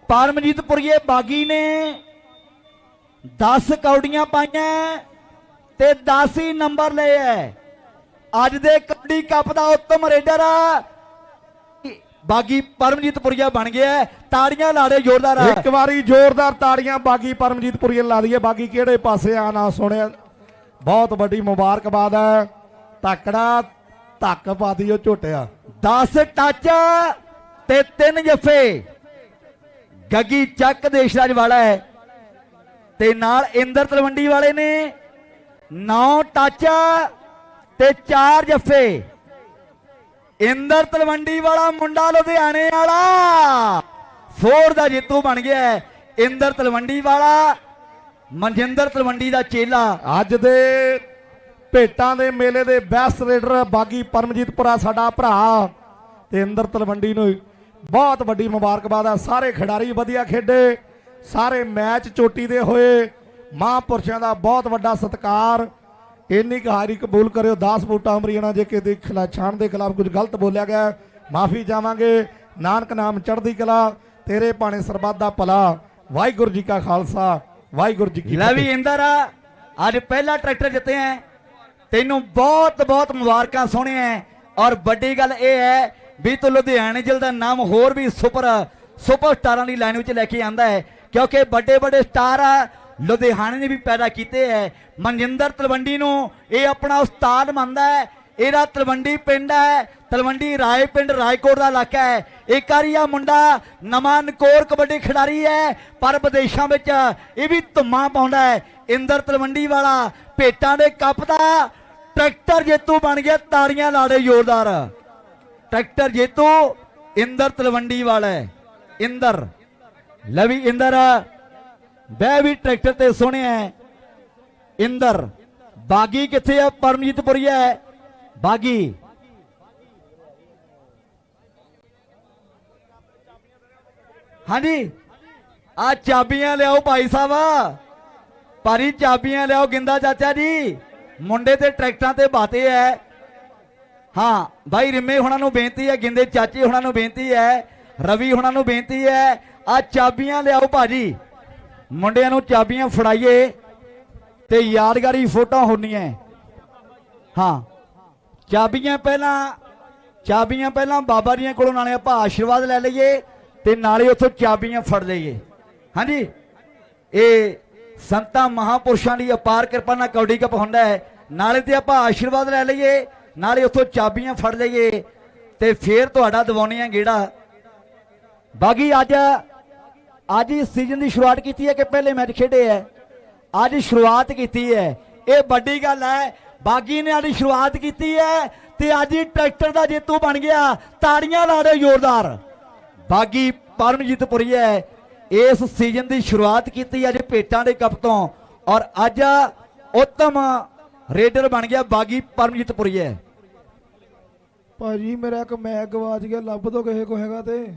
ਪਰਮਜੀਤ ਪੁਰੀਏ ਬਾਗੀ ਨੇ 10 ਕੌਡੀਆਂ ਪਾਈਆਂ ਤੇ 10 ਹੀ ਨੰਬਰ ਲਏ ਐ ਅੱਜ ਦੇ ਕਬੱਡੀ ਕੱਪ ਦਾ ਉੱਤਮ ਰੇਡਰ ਬਾਗੀ ਪਰਮਜੀਤ ਪੁਰੀਆ ਬਣ ਗਿਆ। ਤਾੜੀਆਂ ਲਾ ਦੇ ਜ਼ੋਰਦਾਰ ਇੱਕ ਵਾਰੀ ਜ਼ੋਰਦਾਰ ਤਾੜੀਆਂ ਬਾਗੀ ਪਰਮਜੀਤਪੁਰੀ ਲਾ ਦਈਏ। ਬਾਗੀ ਕਿਹੜੇ ਪਾਸੇ ਆ ਨਾ ਸੁਣਿਆ। ਬਹੁਤ ਵੱਡੀ ਮੁਬਾਰਕਬਾਦ ਹੈ। ਤਕੜਾ ਧੱਕ ਪਾ ਦਿਓ ਝੋਟਿਆ। 10 ਟੱਚ ਤੇ 3 ਜੱਫੇ। ਗੱਗੀ ਚੱਕ ਦੇਸ਼ਰਾਜ ਵਾਲਾ ਹੈ। ਤੇ ਨਾਲ ਇੰਦਰ ਤਲਵੰਡੀ ਵਾਲੇ ਨੇ। 9 ਟੱਚ ਤੇ 4 ਜੱਫੇ। ਇੰਦਰ ਤਲਵੰਡੀ ਵਾਲਾ ਮੁੰਡਾ ਲੁਧਿਆਣੇ ਵਾਲਾ। ਫੋਰ ਦਾ ਜੇਤੂ ਬਣ ਗਿਆ ਇੰਦਰ ਤਲਵੰਡੀ ਵਾਲਾ, ਮਨਜਿੰਦਰ ਤਲਵੰਡੀ ਦਾ ਚੇਲਾ। ਅੱਜ ਦੇ ਭੇਟਾਂ ਦੇ ਮੇਲੇ ਦੇ ਬੈਸਟ ਰੇਡਰ ਬਾਗੀ ਪਰਮਜੀਤਪੁਰਾ ਸਾਡਾ ਭਰਾ। ਤੇ ਇੰਦਰ ਤਲਵੰਡੀ ਨੂੰ ਬਹੁਤ ਵੱਡੀ ਮੁਬਾਰਕਬਾਦ ਹੈ ਸਾਰੇ ਖਿਡਾਰੀ ਵਧੀਆ ਖੇਡੇ। ਸਾਰੇ ਮੈਚ ਚੋਟੀ ਦੇ ਹੋਏ। ਮਹਾਂਪੁਰਸ਼ਾਂ ਦਾ ਬਹੁਤ ਵੱਡਾ ਸਤਿਕਾਰ। ਇੰਨੀ ਕੁ ਹਾਰੀ ਕਬੂਲ ਕਰਿਓ 10 ਬੂਟਾ ਅਮਰੀਨਾ ਜੇ ਕਿ ਦੇ ਖਿਲਾਫ ਛਾਣ ਦੇ ਖਿਲਾਫ ਕੁਝ ਗਲਤ ਬੋਲਿਆ ਗਿਆ ਮਾਫੀ ਚਾਹਾਂਗੇ। ਨਾਨਕ ਨਾਮ ਚੜ੍ਹਦੀ ਕਲਾ ਤੇਰੇ ਪਾਣੇ ਸਰਬੱਤ ਦਾ ਭਲਾ। ਵਾਹਿਗੁਰੂ ਜੀ ਕਾ ਖਾਲਸਾ ਵਾਹਿਗੁਰੂ ਜੀ ਕੀ ਲੈ ਵੀ ਇੰਦਰ ਅੱਜ ਪਹਿਲਾ ਟਰੈਕਟਰ ਜਿੱਤੇ ਹੈ ਤੈਨੂੰ ਬਹੁਤ ਬਹੁਤ ਮੁਬਾਰਕਾਂ ਸੋਹਣਿਆ ਔਰ ਵੱਡੀ ਗੱਲ ਇਹ ਹੈ ਵੀ ਤੂੰ ਲੁਧਿਆਣੇ ਜ਼ਿਲ੍ਹੇ ਦਾ ਨਾਮ ਹੋਰ ਵੀ ਸੁਪਰ ਸੁਪਰ ਸਟਾਰਾਂ ਦੀ ਲਾਈਨ ਵਿੱਚ ਲੈ ਕੇ ਆਂਦਾ ਹੈ। ਕਿਉਂਕਿ ਵੱਡੇ ਵੱਡੇ ਸਟਾਰ ਲੁਧਿਆਣੇ ਨੇ ਵੀ ਪੈਦਾ ਕੀਤੇ ਹੈ। ਮਨਜਿੰਦਰ ਤਲਵੰਡੀ ਨੂੰ ਇਹ ਆਪਣਾ ਉਸਤਾਦ ਮੰਨਦਾ ਹੈ। ਇਹਦਾ ਤਲਵੰਡੀ ਪਿੰਡ ਹੈ। ਤਲਵੰਡੀ ਰਾਏ ਪਿੰਡ ਰਾਏਕੋਟ ਦਾ ਇਲਾਕਾ ਹੈ। ਇੱਕ ਵਾਰੀ ਮੁੰਡਾ ਨਵਾਂ ਨਕੋਰ ਕਬੱਡੀ ਖਿਡਾਰੀ ਹੈ, ਪਰ ਵਿਦੇਸ਼ਾਂ ਵਿੱਚ ਇਹ ਵੀ ਧੁੰਮਾ ਪਾਉਂਦਾ ਹੈ। ਇੰਦਰ ਤਲਵੰਡੀ ਵਾਲਾ ਭੇਟਾਂ ਦੇ ਕੱਪ ਦਾ ਟਰੈਕਟਰ ਜੇਤੂ ਬਣ ਗਿਆ ਤਾੜੀਆਂ ਲਾ ਦੇ ਜ਼ੋਰਦਾਰ। ਟਰੈਕਟਰ ਜੇਤੂ ਇੰਦਰ ਤਲਵੰਡੀ ਵਾਲਾ ਹੈ। ਇੰਦਰ ਲਵੀ ਇੰਦਰ। ਬਹਿ ਵੀ ਟਰੈਕਟਰ ਤੇ ਸੋਹਣਿਆ ਇੰਦਰ, ਬਾਗੀ ਕਿੱਥੇ ਆ? ਪਰਮਜੀਤਪੁਰੀਆ ਹੈ ਬਾਗੀ। ਹਾਂਜੀ। ਆ ਚਾਬੀਆਂ ਲਿਆਓ ਭਾਈ ਸਾਹਿਬ। ਭਾਰੀ ਚਾਬੀਆਂ ਲਿਆਓ ਗਿੰਦਾ ਚਾਚਾ ਜੀ। ਮੁੰਡੇ ਤੇ ਟਰੈਕਟਰਾਂ ਤੇ ਬਾਤੇ ਐ ਹਾਂ, ਭਾਈ ਰਿੰਮੇ ਹੁਣਾਂ ਨੂੰ ਬੇਨਤੀ ਹੈ ਗਿੰਦੇ ਚਾਚੇ ਹੁਣਾਂ ਨੂੰ ਬੇਨਤੀ ਹੈ ਰਵੀ ਹੁਣਾਂ ਨੂੰ ਬੇਨਤੀ ਹੈ ਆ ਚਾਬੀਆਂ ਲਿਆਓ ਭਾਜੀ। ਮੁੰਡਿਆਂ ਨੂੰ ਚਾਬੀਆਂ ਫੜਾਈਏ ਤੇ ਯਾਦਗਾਰੀ ਫੋਟੋ ਹੋਣੀਆਂ ਹਾਂ। ਚਾਬੀਆਂ ਪਹਿਲਾਂ ਚਾਬੀਆਂ ਪਹਿਲਾਂ ਬਾਬਾ ਜੀਆਂ ਕੋਲੋਂ ਨਾਲੇ ਆਪਾਂ ਆਸ਼ੀਰਵਾਦ ਲੈ ਲਈਏ ਤੇ ਨਾਲੇ ਉੱਥੋਂ ਚਾਬੀਆਂ ਫੜ ਲਈਏ। ਹਾਂਜੀ। ਇਹ ਸੰਤਾਂ ਮਹਾਪੁਰਸ਼ਾਂ ਦੀ ਅਪਾਰ ਕਿਰਪਾ ਨਾਲ ਕੌਡੀ ਕੱਪ ਹੁੰਦਾ ਹੈ। ਨਾਲੇ ਤੇ ਆਪਾਂ ਆਸ਼ੀਰਵਾਦ ਲੈ ਲਈਏ, ਨਾਲੇ ਉੱਥੋਂ ਚਾਬੀਆਂ ਫੜ ਲਈਏ ਤੇ ਫੇਰ ਤੁਹਾਡਾ ਦਿਵਾਉਣੇ ਆ ਗੇੜਾ। ਬਾਕੀ ਅੱਜ ਅੱਜ ਇਸ ਸੀਜ਼ਨ ਦੀ ਸ਼ੁਰੂਆਤ ਕੀਤੀ ਹੈ ਕਿ ਪਹਿਲੇ ਮੈਚ ਖੇਡੇ ਹੈ? ਅੱਜ ਸ਼ੁਰੂਆਤ ਕੀਤੀ ਹੈ। ਇਹ ਵੱਡੀ ਗੱਲ ਹੈ, ਬਾਗੀ ਨੇ ਅੱਜ ਸ਼ੁਰੂਆਤ ਕੀਤੀ ਹੈ ਤੇ ਅੱਜ ਹੀ ਟਰੈਕਟਰ ਦਾ ਜੇਤੂ ਬਣ ਗਿਆ, ਤਾੜੀਆਂ ਲਾ ਦਿਓ ਜ਼ੋਰਦਾਰ। ਬਾਗੀ ਪਰਮਜੀਤ ਪੁਰੀ ਹੈ, ਇਸ ਸੀਜ਼ਨ ਦੀ ਸ਼ੁਰੂਆਤ ਕੀਤੀ ਅੱਜ ਭੇਟਾਂ ਦੇ ਕੱਪ ਤੋਂ ਔਰ ਅੱਜ ਉੱਤਮ ਰੇਡਰ ਬਣ ਗਿਆ ਬਾਗੀ ਪਰਮਜੀਤ ਪੁਰੀ ਹੈ। ਭਾਜੀ ਮੇਰਾ ਇੱਕ ਮੈਗ ਗਵਾਚ ਗਿਆ, ਲੱਭ ਦੋ ਕਿਸੇ ਕੋ ਹੈਗਾ ਤੇ।